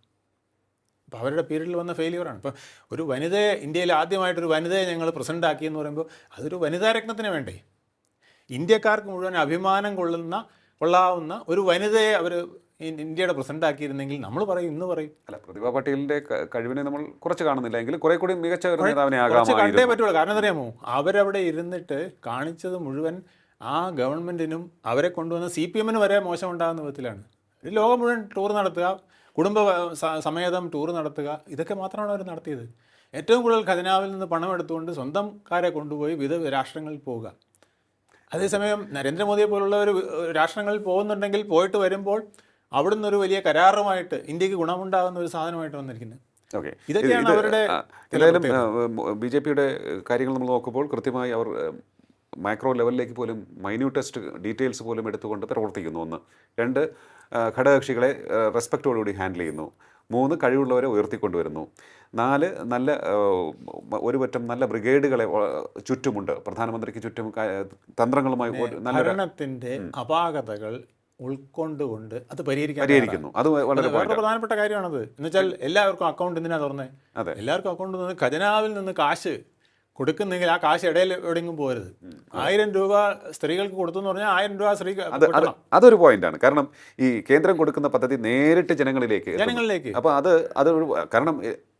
അപ്പോൾ അവരുടെ പീരീഡിൽ വന്ന ഫെയിലിയറാണ് ഇപ്പോൾ ഒരു വനിതയെ ഇന്ത്യയിൽ ആദ്യമായിട്ടൊരു വനിതയെ ഞങ്ങൾ പ്രസിഡന്റ് ആക്കി എന്ന് പറയുമ്പോൾ അതൊരു വനിതാ രത്നത്തിന് വേണ്ടേ? ഇന്ത്യക്കാർക്ക് മുഴുവൻ അഭിമാനം കൊള്ളുന്ന കൊള്ളാവുന്ന ഒരു വനിതയെ അവർ ഇന്ത്യയുടെ പ്രസിഡന്റ് ആക്കിയിരുന്നെങ്കിൽ നമ്മൾ പറയും ഇന്ന് പറയും. അല്ല പ്രതിഭ പട്ടേലിന്റെ കഴിവിനെ നമ്മൾ കുറച്ച് കാണുന്നില്ല എങ്കിൽ കുറെ കൂടി മികച്ച ഒരു നേതാവിനെ കണ്ടേ പറ്റുള്ളൂ. കാരണം അറിയാമോ അവരവിടെ ഇരുന്നിട്ട് കാണിച്ചത് മുഴുവൻ ആ ഗവൺമെന്റിനും അവരെ കൊണ്ടുവന്ന സി പി എമ്മിന് വരെ മോശം ഉണ്ടാകുന്ന വിധത്തിലാണ് ലോകം മുഴുവൻ ടൂർ നടത്തുക കുടുംബ സമേതം ടൂർ നടത്തുക ഇതൊക്കെ മാത്രമാണ് അവർ നടത്തിയത്. ഏറ്റവും കൂടുതൽ ഖജനാവിൽ നിന്ന് പണം എടുത്തുകൊണ്ട് സ്വന്തം സ്വന്തംകാരെ കൊണ്ടുപോയി വിവിധ രാഷ്ട്രങ്ങളിൽ പോവുക. അതേസമയം നരേന്ദ്രമോദിയെ പോലുള്ള ഒരു രാഷ്ട്രങ്ങളിൽ പോകുന്നുണ്ടെങ്കിൽ പോയിട്ട് വരുമ്പോൾ അവിടുന്ന് ഒരു വലിയ കരാറുമായിട്ട് ഇന്ത്യയ്ക്ക് ഗുണമുണ്ടാകുന്ന ഒരു സാധനമായിട്ട് വന്നിരിക്കുന്നത്. ഇതൊക്കെയാണ് അവരുടെ എന്തായാലും ബി ജെ പിയുടെ കാര്യങ്ങൾ നമ്മൾ നോക്കുമ്പോൾ കൃത്യമായി അവർ മൈക്രോ ലെവലിലേക്ക് പോലും മൈന്യൂട്ടസ്റ്റ് ഡീറ്റെയിൽസ് പോലും എടുത്തുകൊണ്ട് പ്രവർത്തിക്കുന്നു. ഒന്ന്. രണ്ട് ഘടകകക്ഷികളെ റെസ്പെക്റ്റോടുകൂടി ഹാൻഡിൽ ചെയ്യുന്നു. മൂന്ന് കഴിവുള്ളവരെ ഉയർത്തിക്കൊണ്ടുവരുന്നു. നാല് നല്ല ഒരു പറ്റം നല്ല ബ്രിഗേഡുകളെ ചുറ്റുമുണ്ട്. പ്രധാനമന്ത്രിക്ക് ചുറ്റും തന്ത്രങ്ങളുമായി നല്ല അപാകതകൾ ഉൾക്കൊണ്ടുകൊണ്ട് അത് പരിഹരിക്കാൻ പരിഹരിക്കുന്നു. അത് വളരെ പ്രധാനപ്പെട്ട കാര്യമാണത്. എന്നുവെച്ചാൽ എല്ലാവർക്കും അക്കൗണ്ട് എന്തിനാ തുറന്നേ? അതെ. എല്ലാവർക്കും അക്കൗണ്ട് നിന്ന് ഖജനാവിൽ നിന്ന് കാശ് കൊടുക്കുന്നെങ്കിൽ ആ കാശ് ഇടയിൽ എവിടെയെങ്കിലും പോരുത് ആയിരം രൂപ സ്ത്രീകൾക്ക് കൊടുത്തു എന്ന് പറഞ്ഞാൽ ആയിരം രൂപ സ്ത്രീ അതൊരു പോയിന്റാണ് കാരണം ഈ കേന്ദ്രം കൊടുക്കുന്ന പദ്ധതി നേരിട്ട് ജനങ്ങളിലേക്ക് ജനങ്ങളിലേക്ക്. അപ്പോൾ അത് അത് കാരണം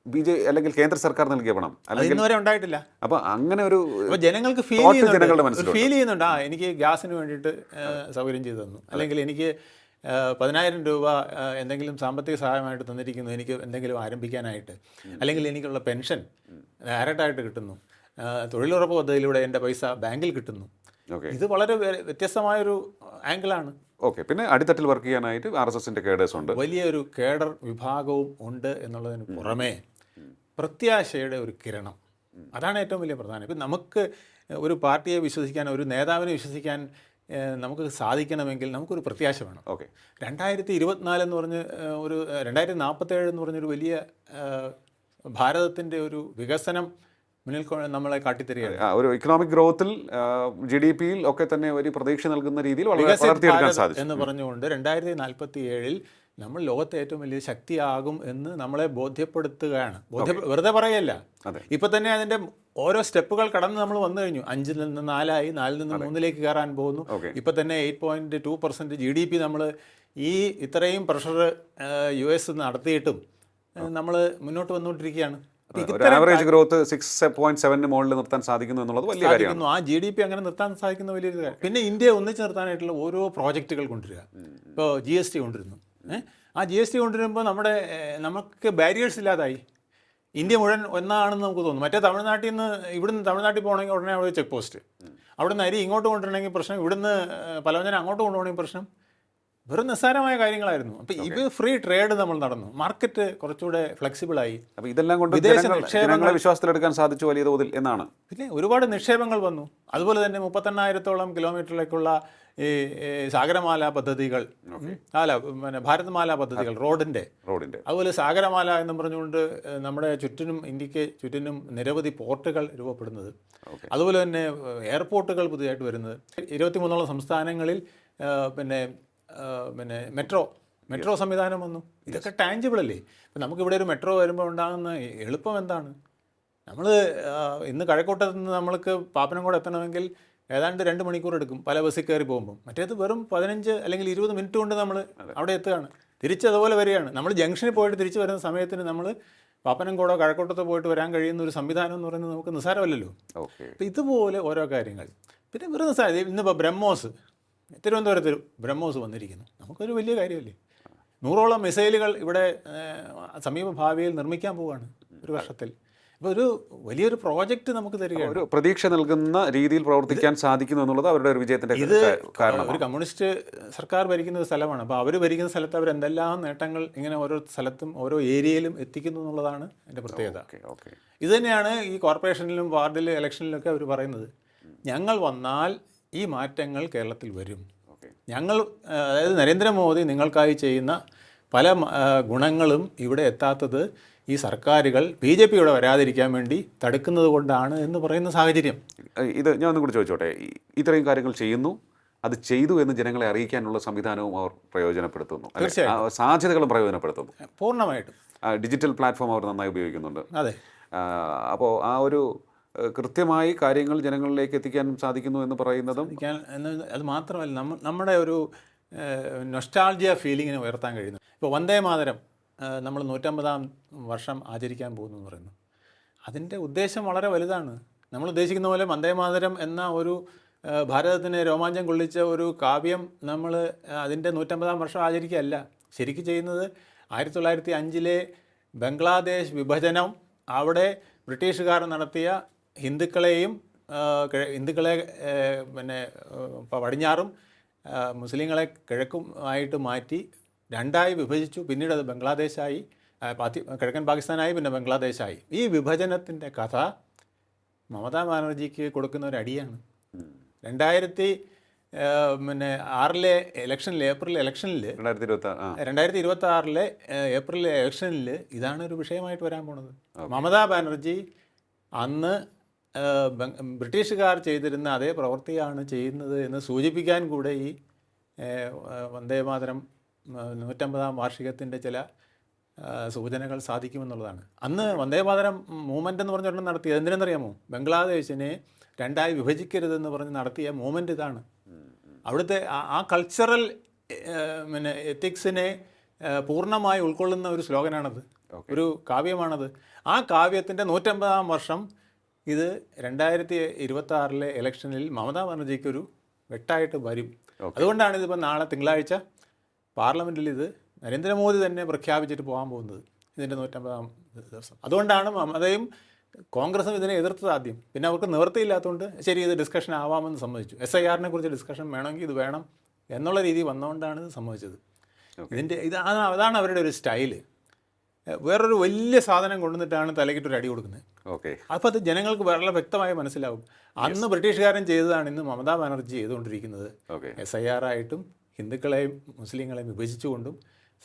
ബി ജെ അല്ലെങ്കിൽ കേന്ദ്ര സർക്കാർ നൽകിയ പണം. അല്ലെങ്കിൽ ഇന്നുവരെ ഉണ്ടായിട്ടില്ല. അപ്പോൾ അങ്ങനെ ഒരു ജനങ്ങൾക്ക് ഫീൽ ജനങ്ങളുടെ ചെയ്യുന്നുണ്ട് ഫീൽ ചെയ്യുന്നുണ്ട്. ആ എനിക്ക് ഗ്യാസിന് വേണ്ടിയിട്ട് സൗകര്യം ചെയ്തു തന്നു. അല്ലെങ്കിൽ എനിക്ക് പതിനായിരം രൂപ എന്തെങ്കിലും സാമ്പത്തിക സഹായമായിട്ട് തന്നിരിക്കുന്നു. എനിക്ക് എന്തെങ്കിലും ആരംഭിക്കാനായിട്ട്. അല്ലെങ്കിൽ എനിക്കുള്ള പെൻഷൻ ഡയറക്റ്റായിട്ട് കിട്ടുന്നു. തൊഴിലുറപ്പ് പദ്ധതിയിലൂടെ എന്റെ പൈസ ബാങ്കിൽ കിട്ടുന്നു. ഇത് വളരെ വ്യ- വ്യത്യസ്തമായൊരു ആംഗിളാണ്. ഓക്കെ. പിന്നെ അടിത്തട്ടിൽ വർക്ക് ചെയ്യാനായിട്ട് ആർ എസ് എസിന്റെ കേഡേഴ്സ് ഉണ്ട്. വലിയൊരു കേഡർ വിഭാഗവും ഉണ്ട് എന്നുള്ളതിന് പുറമേ പ്രത്യാശയുടെ ഒരു കിരണം. അതാണ് ഏറ്റവും വലിയ പ്രധാനം. ഇപ്പം നമുക്ക് ഒരു പാർട്ടിയെ വിശ്വസിക്കാൻ ഒരു നേതാവിനെ വിശ്വസിക്കാൻ നമുക്ക് സാധിക്കണമെങ്കിൽ നമുക്കൊരു പ്രത്യാശ വേണം. ഓക്കെ. രണ്ടായിരത്തി ഇരുപത്തിനാല് എന്ന് പറഞ്ഞ് ഒരു രണ്ടായിരത്തി നാൽപ്പത്തേഴ് എന്ന് പറഞ്ഞൊരു വലിയ ഭാരതത്തിന്റെ ഒരു വികസനം മുന്നിൽ നമ്മളെ കാട്ടിത്തരികയാണ്. ഒരു ഇക്കണോമിക് ഗ്രോത്തിൽ ജി ഡി പിയിൽ ഒക്കെ തന്നെ ഒരു പ്രതീക്ഷ നൽകുന്ന രീതിയിൽ വളർത്തിയെടുക്കാൻ എന്ന് പറഞ്ഞുകൊണ്ട് രണ്ടായിരത്തി നാൽപ്പത്തി ഏഴിൽ നമ്മൾ ലോകത്തെ ഏറ്റവും വലിയ ശക്തിയാകും എന്ന് നമ്മളെ ബോധ്യപ്പെടുത്തുകയാണ്. ബോധ്യ വെറുതെ പറയല്ല ഇപ്പം തന്നെ അതിന്റെ ഓരോ സ്റ്റെപ്പുകൾ കടന്ന് നമ്മൾ വന്നു കഴിഞ്ഞു. അഞ്ചിൽ നിന്ന് നാലായി നാലിൽ നിന്ന് മൂന്നിലേക്ക് കയറാൻ പോകുന്നു. ഇപ്പം തന്നെ eight point two percent G D P നമ്മൾ ഈ ഇത്രയും പ്രഷർ യു എസ് നടത്തിയിട്ടും നമ്മൾ മുന്നോട്ട് വന്നുകൊണ്ടിരിക്കുകയാണ്. ആവറേജ് ഗ്രോത്ത് സിക്സ് പോയിന്റ് മുകളിൽ നിർത്താൻ സാധിക്കുന്നു എന്നുള്ളത് വലിയ കാര്യമാണ്. ആ ജി ഡി പി അങ്ങനെ നിർത്താൻ സാധിക്കുന്ന വലിയൊരു കാര്യം. പിന്നെ ഇന്ത്യ ഒന്നിച്ച് നിർത്താനായിട്ടുള്ള ഓരോ പ്രോജക്റ്റുകൾ കൊണ്ടുവരിക. ഇപ്പോൾ ജി എസ് ടി കൊണ്ടുവരുന്നു? ആ ജി എസ് ടി കൊണ്ടുവരുമ്പോൾ നമ്മുടെ നമുക്ക് ബാരിയേഴ്സ് ഇല്ലാതായി. ഇന്ത്യ മുഴുവൻ ഒന്നാണെന്ന് നമുക്ക് തോന്നും മറ്റേ തമിഴ്നാട്ടിൽ നിന്ന് ഇവിടുന്ന് തമിഴ്നാട്ടിൽ പോകണമെങ്കിൽ ഉടനെ അവിടെ ചെക്ക് പോസ്റ്റ്. അവിടുന്ന് അരി ഇങ്ങോട്ട് കൊണ്ടുവരണമെങ്കിൽ പ്രശ്നം ഇവിടുന്ന് പലവഞ്ചന പലവ്യഞ്ജനം അങ്ങോട്ട് കൊണ്ടുപോകണമെങ്കിൽ പ്രശ്നം. വെറും നിസ്സാരമായ കാര്യങ്ങളായിരുന്നു. അപ്പോൾ ഇത് ഫ്രീ ട്രേഡ് നമ്മൾ നടന്നു. മാർക്കറ്റ് കുറച്ചുകൂടെ ഫ്ലെക്സിബിളായി അപ്പൊ ഇതെല്ലാം കൊണ്ട് വിദേശ നിക്ഷേപങ്ങളെ വിശ്വാസത്തിലെടുക്കാൻ സാധിച്ചു വലിയ തോതിൽ എന്നാണ്? പിന്നെ ഒരുപാട് നിക്ഷേപങ്ങൾ വന്നു. അതുപോലെ തന്നെ മുപ്പത്തെണ്ണായിരത്തോളം കിലോമീറ്ററിലേക്കുള്ള ഈ സാഗരമാല പദ്ധതികൾ. അല്ല പിന്നെ ഭാരത്മാല പദ്ധതികൾ റോഡിന്റെ റോഡിന്റെ. അതുപോലെ സാഗരമാല എന്ന് പറഞ്ഞുകൊണ്ട് നമ്മുടെ ചുറ്റിനും ഇന്ത്യയ്ക്ക് ചുറ്റിനും നിരവധി പോർട്ടുകൾ രൂപപ്പെടുന്നത്. അതുപോലെ തന്നെ എയർപോർട്ടുകൾ പുതിയതായിട്ട് വരുന്നത്. ഇരുപത്തിമൂന്നോളം സംസ്ഥാനങ്ങളിൽ പിന്നെ പിന്നെ മെട്രോ മെട്രോ സംവിധാനം വന്നു. ഇതൊക്കെ ടാഞ്ചിബിൾ അല്ലേ? ഇപ്പം നമുക്കിവിടെ ഒരു മെട്രോ വരുമ്പോൾ ഉണ്ടാകുന്ന എളുപ്പം എന്താണ്? നമ്മൾ ഇന്ന് കഴക്കൂട്ടത്ത് നിന്ന് നമ്മൾക്ക് പാപ്പനംകോട് എത്തണമെങ്കിൽ ഏതാണ്ട് രണ്ട് മണിക്കൂർ എടുക്കും പല ബസ്സിൽ കയറി പോകുമ്പോൾ. മറ്റേത് വെറും പതിനഞ്ച് അല്ലെങ്കിൽ ഇരുപത് മിനിറ്റ് കൊണ്ട് നമ്മൾ അവിടെ എത്തുകയാണ്. തിരിച്ച് അതുപോലെ വരികയാണ്. നമ്മൾ ജംഗ്ഷനിൽ പോയിട്ട് തിരിച്ച് വരുന്ന സമയത്തിന് നമ്മൾ പാപ്പനംകോടോ കഴക്കൂട്ടത്തോ പോയിട്ട് വരാൻ കഴിയുന്ന ഒരു സംവിധാനം എന്ന് പറയുന്നത് നമുക്ക് നിസ്സാരമല്ലല്ലോ. ഓക്കെ ഇതുപോലെ ഓരോ കാര്യങ്ങൾ. പിന്നെ വെറുതെ നിസ്സാരം ഇന്നിപ്പോൾ ബ്രഹ്മോസ്. തിരുവനന്തപുരത്ത് ഒരു ബ്രഹ്മോസ് വന്നിരിക്കുന്നു. നമുക്കൊരു വലിയ കാര്യമല്ലേ? നൂറോളം മിസൈലുകൾ ഇവിടെ സമീപ ഭാവിയിൽ നിർമ്മിക്കാൻ പോവുകയാണ് ഒരു വർഷത്തിൽ. അപ്പോൾ ഒരു വലിയൊരു പ്രോജക്റ്റ് നമുക്ക് തരികയാണ്. ഒരു പ്രതീക്ഷ നൽകുന്ന രീതിയിൽ പ്രവർത്തിക്കാൻ സാധിക്കുന്നു എന്നുള്ളത് അവരുടെ ഒരു വിജയത്തിന്റെ ഇത് കാരണം ഒരു കമ്മ്യൂണിസ്റ്റ് സർക്കാർ ഭരിക്കുന്ന ഒരു സ്ഥലമാണ്. അപ്പോൾ അവർ ഭരിക്കുന്ന സ്ഥലത്ത് അവർ എന്തെല്ലാം നേട്ടങ്ങൾ ഇങ്ങനെ ഓരോ സ്ഥലത്തും ഓരോ ഏരിയയിലും എത്തിക്കുന്നു എന്നുള്ളതാണ് എന്റെ പ്രത്യേകത. Okay okay. ഇത് തന്നെയാണ് ഈ കോർപ്പറേഷനിലും വാർഡിലും ഇലക്ഷനിലൊക്കെ അവർ പറയുന്നത്. ഞങ്ങൾ വന്നാൽ ഈ മാറ്റങ്ങൾ കേരളത്തിൽ വരും. ഞങ്ങൾ അതായത് നരേന്ദ്രമോദി നിങ്ങൾക്കായി ചെയ്യുന്ന പല ഗുണങ്ങളും ഇവിടെ എത്താത്തത് ഈ സർക്കാരുകൾ ബി ജെ പിയുടെ വരാതിരിക്കാൻ വേണ്ടി തടുക്കുന്നത് കൊണ്ടാണ് എന്ന് പറയുന്ന സാഹചര്യം. ഇത് ഞാൻ ഒന്നും കൂടി ചോദിച്ചോട്ടെ ഇത്രയും കാര്യങ്ങൾ ചെയ്യുന്നു അത് ചെയ്തു എന്ന് ജനങ്ങളെ അറിയിക്കാനുള്ള സംവിധാനവും അവർ പ്രയോജനപ്പെടുത്തുന്നു. തീർച്ചയായും. സാധ്യതകളും പ്രയോജനപ്പെടുത്തുന്നു. പൂർണമായിട്ടും. ഡിജിറ്റൽ പ്ലാറ്റ്ഫോം അവർ നന്നായി ഉപയോഗിക്കുന്നുണ്ട്. അതെ. അപ്പോൾ ആ ഒരു കൃത്യമായി കാര്യങ്ങൾ ജനങ്ങളിലേക്ക് എത്തിക്കാൻ സാധിക്കുന്നു എന്ന് പറയുന്നതും അത് മാത്രമല്ല നമ്മ നമ്മുടെ ഒരു നൊസ്റ്റാൾജിയ ഫീലിങ്ങിനെ ഉയർത്താൻ കഴിയുന്നു. ഇപ്പോൾ വന്ദേ മാതരം നമ്മൾ നൂറ്റമ്പതാം വർഷം ആചരിക്കാൻ പോകുന്നു എന്ന് പറയുന്നു. അതിന്റെ ഉദ്ദേശം വളരെ വലുതാണ്. നമ്മൾ ഉദ്ദേശിക്കുന്ന പോലെ വന്ദേ മാതരം എന്ന ഒരു ഭാരതത്തിന് രോമാഞ്ചം കൊള്ളിച്ച ഒരു കാവ്യം നമ്മൾ അതിന്റെ നൂറ്റമ്പതാം വർഷം ആചരിക്കുകയല്ല. ശരിക്കും ചെയ്യുന്നത് ആയിരത്തി തൊള്ളായിരത്തി അഞ്ചിലെ ബംഗ്ലാദേശ് വിഭജനം അവിടെ ബ്രിട്ടീഷുകാർ നടത്തിയ ഹിന്ദുക്കളെയും ഹിന്ദുക്കളെ പിന്നെ പടിഞ്ഞാറും മുസ്ലിങ്ങളെ കിഴക്കും ആയിട്ട് മാറ്റി രണ്ടായി വിഭജിച്ചു. പിന്നീട് അത് ബംഗ്ലാദേശായി പാത്തി- കിഴക്കൻ പാകിസ്ഥാനായി പിന്നെ ബംഗ്ലാദേശായി. ഈ വിഭജനത്തിന്റെ കഥ മമതാ ബാനർജിക്ക് കൊടുക്കുന്ന ഒരു അടിയാണ്. രണ്ടായിരത്തി പിന്നെ ആറിലെ ഇലക്ഷനിൽ ഏപ്രിൽ ഇലക്ഷനിൽ രണ്ടായിരത്തി ഇരുപത്തി ആറിലെ ഏപ്രിൽ ഇലക്ഷനിൽ ഇതാണ് ഒരു വിഷയമായിട്ട് വരാൻ പോണത്. മമതാ ബാനർജി അന്ന് ബ്രിട്ടീഷുകാർ ചെയ്തിരുന്ന അതേ പ്രവൃത്തിയാണ് ചെയ്യുന്നത് എന്ന് സൂചിപ്പിക്കാൻ കൂടെ ഈ വന്ദേമാതരം നൂറ്റമ്പതാം വാർഷികത്തിന്റെ ചില സൂചനകൾ സാധിക്കുമെന്നുള്ളതാണ്. അന്ന് വന്ദേമാതരം മൂവ്മെന്റ് എന്ന് പറഞ്ഞൊരെണ്ണം നടത്തിയത് എന്തിനെന്നറിയാമോ? ബംഗ്ലാദേശിനെ രണ്ടായി വിഭജിക്കരുതെന്ന് പറഞ്ഞ് നടത്തിയ മൂവ്മെന്റ് ഇതാണ്. അവിടുത്തെ ആ- ആ കൾച്ചറൽ പിന്നെ എത്തിക്സിനെ പൂർണമായി ഉൾക്കൊള്ളുന്ന ഒരു സ്ലോഗനാണത് ഒരു കാവ്യമാണത്. ആ കാവ്യത്തിന്റെ നൂറ്റമ്പതാം വർഷം ഇത് രണ്ടായിരത്തി ഇരുപത്തി ആറിലെ ഇലക്ഷനിൽ മമതാ ബാനർജിക്ക് ഒരു വെട്ടായിട്ട് വരും. അതുകൊണ്ടാണ് ഇതിപ്പോൾ നാളെ തിങ്കളാഴ്ച പാർലമെന്റിൽ ഇത് നരേന്ദ്രമോദി തന്നെ പ്രഖ്യാപിച്ചിട്ട് പോകാൻ പോകുന്നത് ഇതിന്റെ നൂറ്റമ്പതാം ദിവസം. അതുകൊണ്ടാണ് മമതയും കോൺഗ്രസും ഇതിനെ എതിർത്തത് ആദ്യം. പിന്നെ അവർക്ക് നിവൃത്തിയില്ലാത്തതുകൊണ്ട് ശരി ഇത് ഡിസ്കഷൻ ആവാമെന്ന് സമ്മതിച്ചു. എസ് ഐ ആറിനെ കുറിച്ച് ഡിസ്കഷൻ വേണമെങ്കിൽ ഇത് വേണം എന്നുള്ള രീതി വന്നുകൊണ്ടാണ് ഇത് സംഭവിച്ചത്. ഇതിന്റെ ഇത് അതാണ് അതാണ് അവരുടെ ഒരു സ്റ്റൈൽ വേറൊരു വലിയ സാധനം കൊണ്ടുവന്നിട്ടാണ് തലയ്ക്കിട്ടൊരു അടി കൊടുക്കുന്നത്. ഓക്കെ. അപ്പോൾ അത് ജനങ്ങൾക്ക് വളരെ വ്യക്തമായി മനസ്സിലാവും. അന്ന് ബ്രിട്ടീഷുകാരൻ ചെയ്തതാണ് ഇന്ന് മമതാ ബാനർജി ചെയ്തുകൊണ്ടിരിക്കുന്നത്. എസ് ഐ ആർ ആയിട്ടും ഹിന്ദുക്കളെയും മുസ്ലിങ്ങളെയും വിഭജിച്ചുകൊണ്ടും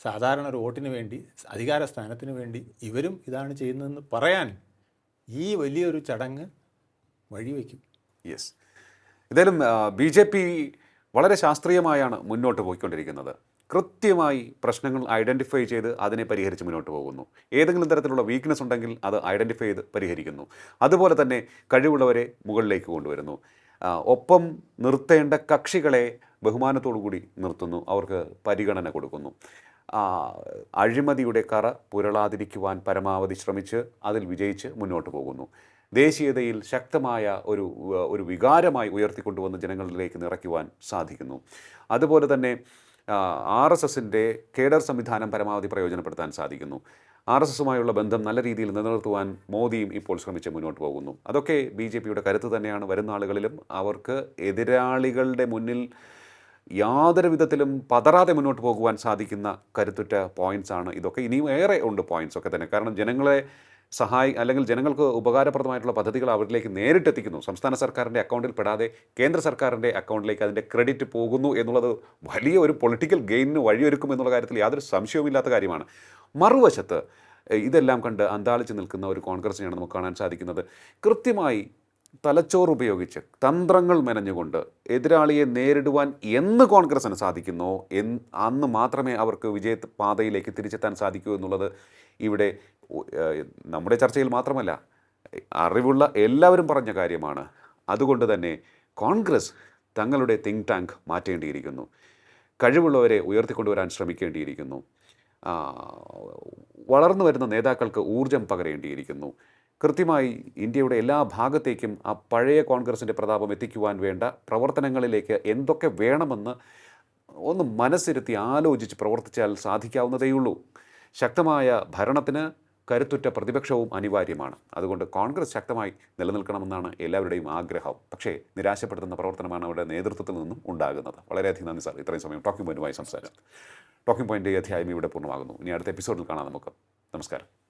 സാധാരണ ഒരു വോട്ടിന് വേണ്ടി അധികാര സ്ഥാനത്തിന് വേണ്ടി ഇവരും ഇതാണ് ചെയ്യുന്നതെന്ന് പറയാൻ ഈ വലിയൊരു ചടങ്ങ് വഴിവെക്കും. യെസ് എന്തായാലും ബി ജെ പി വളരെ ശാസ്ത്രീയമായാണ് മുന്നോട്ട് പോയിക്കൊണ്ടിരിക്കുന്നത്. കൃത്യമായി പ്രശ്നങ്ങൾ ഐഡന്റിഫൈ ചെയ്ത് അതിനെ പരിഹരിച്ച് മുന്നോട്ട് പോകുന്നു. ഏതെങ്കിലും തരത്തിലുള്ള വീക്ക്നെസ് ഉണ്ടെങ്കിൽ അത് ഐഡന്റിഫൈ ചെയ്ത് പരിഹരിക്കുന്നു. അതുപോലെ തന്നെ കഴിവുള്ളവരെ മുകളിലേക്ക് കൊണ്ടുവരുന്നു. ഒപ്പം നിർത്തേണ്ട കക്ഷികളെ ബഹുമാനത്തോടു കൂടി നിർത്തുന്നു. അവർക്ക് പരിഗണന കൊടുക്കുന്നു. അഴിമതിയുടെ കറ പുരളാതിരിക്കുവാൻ പരമാവധി ശ്രമിച്ച് അതിൽ വിജയിച്ച് മുന്നോട്ട് പോകുന്നു. ദേശീയതയിൽ ശക്തമായ ഒരു ഒരു വികാരമായി ഉയർത്തിക്കൊണ്ടുവന്ന് ജനങ്ങളിലേക്ക് നിറയ്ക്കുവാൻ സാധിക്കുന്നു. അതുപോലെ തന്നെ ആർ എസ് എസിന്റെ കേഡർ സംവിധാനം പരമാവധി പ്രയോജനപ്പെടുത്താൻ സാധിക്കുന്നു. ആർ എസ് എസുമായുള്ള ബന്ധം നല്ല രീതിയിൽ നിലനിർത്തുവാൻ മോദിയും ഇപ്പോൾ ശ്രമിച്ച് മുന്നോട്ട് പോകുന്നു. അതൊക്കെ ബി ജെ പിയുടെ കരുത്ത് തന്നെയാണ്. വരുന്ന ആളുകളിലും അവർക്ക് എതിരാളികളുടെ മുന്നിൽ യാതൊരു വിധത്തിലും പതറാതെ മുന്നോട്ട് പോകുവാൻ സാധിക്കുന്ന കരുത്തുറ്റ പോയിന്റ്സ് ആണ്. ഇതൊക്കെ ഇനിയും ഏറെ ഉണ്ട് പോയിന്റ്സ് ഒക്കെ തന്നെ. കാരണം ജനങ്ങളെ സഹായി അല്ലെങ്കിൽ ജനങ്ങൾക്ക് ഉപകാരപ്രദമായിട്ടുള്ള പദ്ധതികൾ അവരിലേക്ക് നേരിട്ടെത്തിക്കുന്നു. സംസ്ഥാന സർക്കാരിന്റെ അക്കൗണ്ടിൽ പെടാതെ കേന്ദ്ര സർക്കാരിന്റെ അക്കൗണ്ടിലേക്ക് അതിന്റെ ക്രെഡിറ്റ് പോകുന്നു എന്നുള്ളത് വലിയ ഒരു പൊളിറ്റിക്കൽ ഗെയിനിന് വഴിയൊരുക്കും എന്നുള്ള കാര്യത്തിൽ യാതൊരു സംശയവുമില്ലാത്ത കാര്യമാണ്. മറുവശത്ത് ഇതെല്ലാം കണ്ട് അന്താളിച്ച് നിൽക്കുന്ന ഒരു കോൺഗ്രസിനെയാണ് നമുക്ക് കാണാൻ സാധിക്കുന്നത്. കൃത്യമായി തലച്ചോറ് ഉപയോഗിച്ച് തന്ത്രങ്ങൾ മെനഞ്ഞുകൊണ്ട് എതിരാളിയെ നേരിടുവാൻ എന്ന് കോൺഗ്രസ്സിന് സാധിക്കുന്നോ എന്ന് അന്ന് മാത്രമേ അവർക്ക് വിജയ പാതയിലേക്ക് തിരിച്ചെത്താൻ സാധിക്കൂ എന്നുള്ളത് ഇവിടെ നമ്മുടെ ചർച്ചയിൽ മാത്രമല്ല അറിവുള്ള എല്ലാവരും പറഞ്ഞ കാര്യമാണ്. അതുകൊണ്ട് തന്നെ കോൺഗ്രസ് തങ്ങളുടെ തിങ്ക് ടാങ്ക് മാറ്റേണ്ടിയിരിക്കുന്നു. കഴിവുള്ളവരെ ഉയർത്തിക്കൊണ്ടുവരാൻ ശ്രമിക്കേണ്ടിയിരിക്കുന്നു. വളർന്നു വരുന്ന നേതാക്കൾക്ക് ഊർജം പകരേണ്ടിയിരിക്കുന്നു. കൃത്യമായി ഇന്ത്യയുടെ എല്ലാ ഭാഗത്തേക്കും ആ പഴയ കോൺഗ്രസിന്റെ പ്രതാപം എത്തിക്കുവാൻ വേണ്ട പ്രവർത്തനങ്ങളിലേക്ക് എന്തൊക്കെ വേണമെന്ന് ഒന്ന് മനസ്സിരുത്തി ആലോചിച്ച് പ്രവർത്തിച്ചാൽ സാധിക്കാവുന്നതേയുള്ളൂ. ശക്തമായ ഭരണത്തിന് കരുത്തുറ്റ പ്രതിപക്ഷവും അനിവാര്യമാണ്. അതുകൊണ്ട് കോൺഗ്രസ് ശക്തമായി നിലനിൽക്കണമെന്നാണ് എല്ലാവരുടെയും ആഗ്രഹം. പക്ഷേ നിരാശപ്പെടുത്തുന്ന പ്രവർത്തനമാണ് അവരുടെ നേതൃത്വത്തിൽ നിന്നും ഉണ്ടാകുന്നത്. വളരെയധികം നന്ദി സാർ. ഇത്രയും സമയം ടോക്കിംഗ് പോയിന്റുമായി സംസാരം ടോക്കിംഗ് പോയിന്റ് അധ്യായം ഇവിടെ പൂർണമാകുന്നു. ഇനി അടുത്ത എപ്പിസോഡിൽ കാണാം നമുക്ക്. നമസ്കാരം.